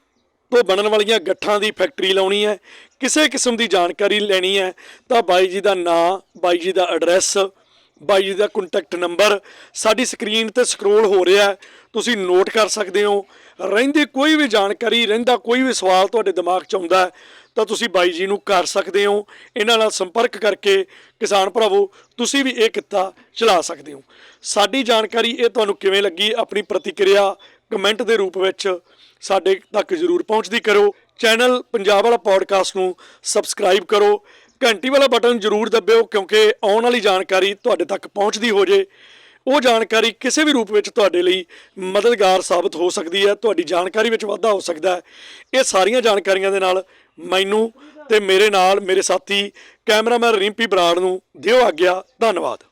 ਤੋਂ ਬਣਨ ਵਾਲੀਆਂ ਗੱਠਾਂ ਦੀ ਫੈਕਟਰੀ ਲਾਉਣੀ ਹੈ, ਕਿਸੇ ਕਿਸਮ ਦੀ ਜਾਣਕਾਰੀ ਲੈਣੀ ਹੈ, ਤਾਂ ਬਾਈ ਜੀ ਦਾ ਨਾਂ, ਬਾਈ ਜੀ ਦਾ ਐਡਰੈਸ, ਬਾਈ ਜੀ ਦਾ ਕੰਟੈਕਟ ਨੰਬਰ ਸਾਡੀ ਸਕਰੀਨ ਤੇ ਸਕਰੋਲ ਹੋ ਰਿਹਾ ਤੁਸੀਂ ਨੋਟ ਕਰ ਸਕਦੇ ਹੋ, ਰਹਿੰਦੀ ਕੋਈ ਵੀ ਜਾਣਕਾਰੀ, ਰਹਿੰਦਾ ਕੋਈ ਵੀ ਸਵਾਲ ਤੁਹਾਡੇ ਦਿਮਾਗ 'ਚ ਆਉਂਦਾ ਤਾਂ ਤੁਸੀਂ ਬਾਈ ਜੀ ਨੂੰ ਕਰ ਸਕਦੇ ਹੋ, ਇਹਨਾਂ ਨਾਲ ਸੰਪਰਕ ਕਰਕੇ ਕਿਸਾਨ ਭਰਾਵੋ, ਤੁਸੀਂ ਵੀ ਇਹ ਕਿੱਤਾ ਚਲਾ ਸਕਦੇ ਹੋ। ਸਾਡੀ ਜਾਣਕਾਰੀ ਇਹ ਤੁਹਾਨੂੰ ਕਿਵੇਂ ਲੱਗੀ, ਆਪਣੀ ਪ੍ਰਤੀਕਿਰਿਆ ਕਮੈਂਟ ਦੇ ਰੂਪ ਵਿੱਚ ਸਾਡੇ ਤੱਕ ਜ਼ਰੂਰ ਪਹੁੰਚਦੀ ਕਰੋ। ਚੈਨਲ ਪੰਜਾਬ ਵਾਲਾ ਪੋਡਕਾਸਟ ਨੂੰ ਸਬਸਕ੍ਰਾਈਬ ਕਰੋ। ਘੰਟੀ ਵਾਲਾ ਬਟਨ ਜ਼ਰੂਰ ਦਬਿਓ ਕਿਉਂਕਿ ਆਉਣ ਵਾਲੀ ਜਾਣਕਾਰੀ ਤੁਹਾਡੇ ਤੱਕ ਪਹੁੰਚਦੀ ਹੋ ਜੇ। ਉਹ ਜਾਣਕਾਰੀ ਕਿਸੇ ਵੀ ਰੂਪ ਵਿੱਚ ਤੁਹਾਡੇ ਲਈ ਮਦਦਗਾਰ ਸਾਬਤ ਹੋ ਸਕਦੀ ਹੈ। ਤੁਹਾਡੀ ਜਾਣਕਾਰੀ ਵਿੱਚ ਵਾਧਾ ਹੋ ਸਕਦਾ ਹੈ। ਇਹ ਸਾਰੀਆਂ ਜਾਣਕਾਰੀਆਂ ਦੇ ਨਾਲ ਮੈਨੂੰ ਤੇ ਮੇਰੇ ਨਾਲ ਮੇਰੇ ਸਾਥੀ ਕੈਮਰਾਮੈਨ ਰਿੰਪੀ ਬਰਾੜ ਨੂੰ ਦਿਓ ਆਗਿਆ। ਧੰਨਵਾਦ।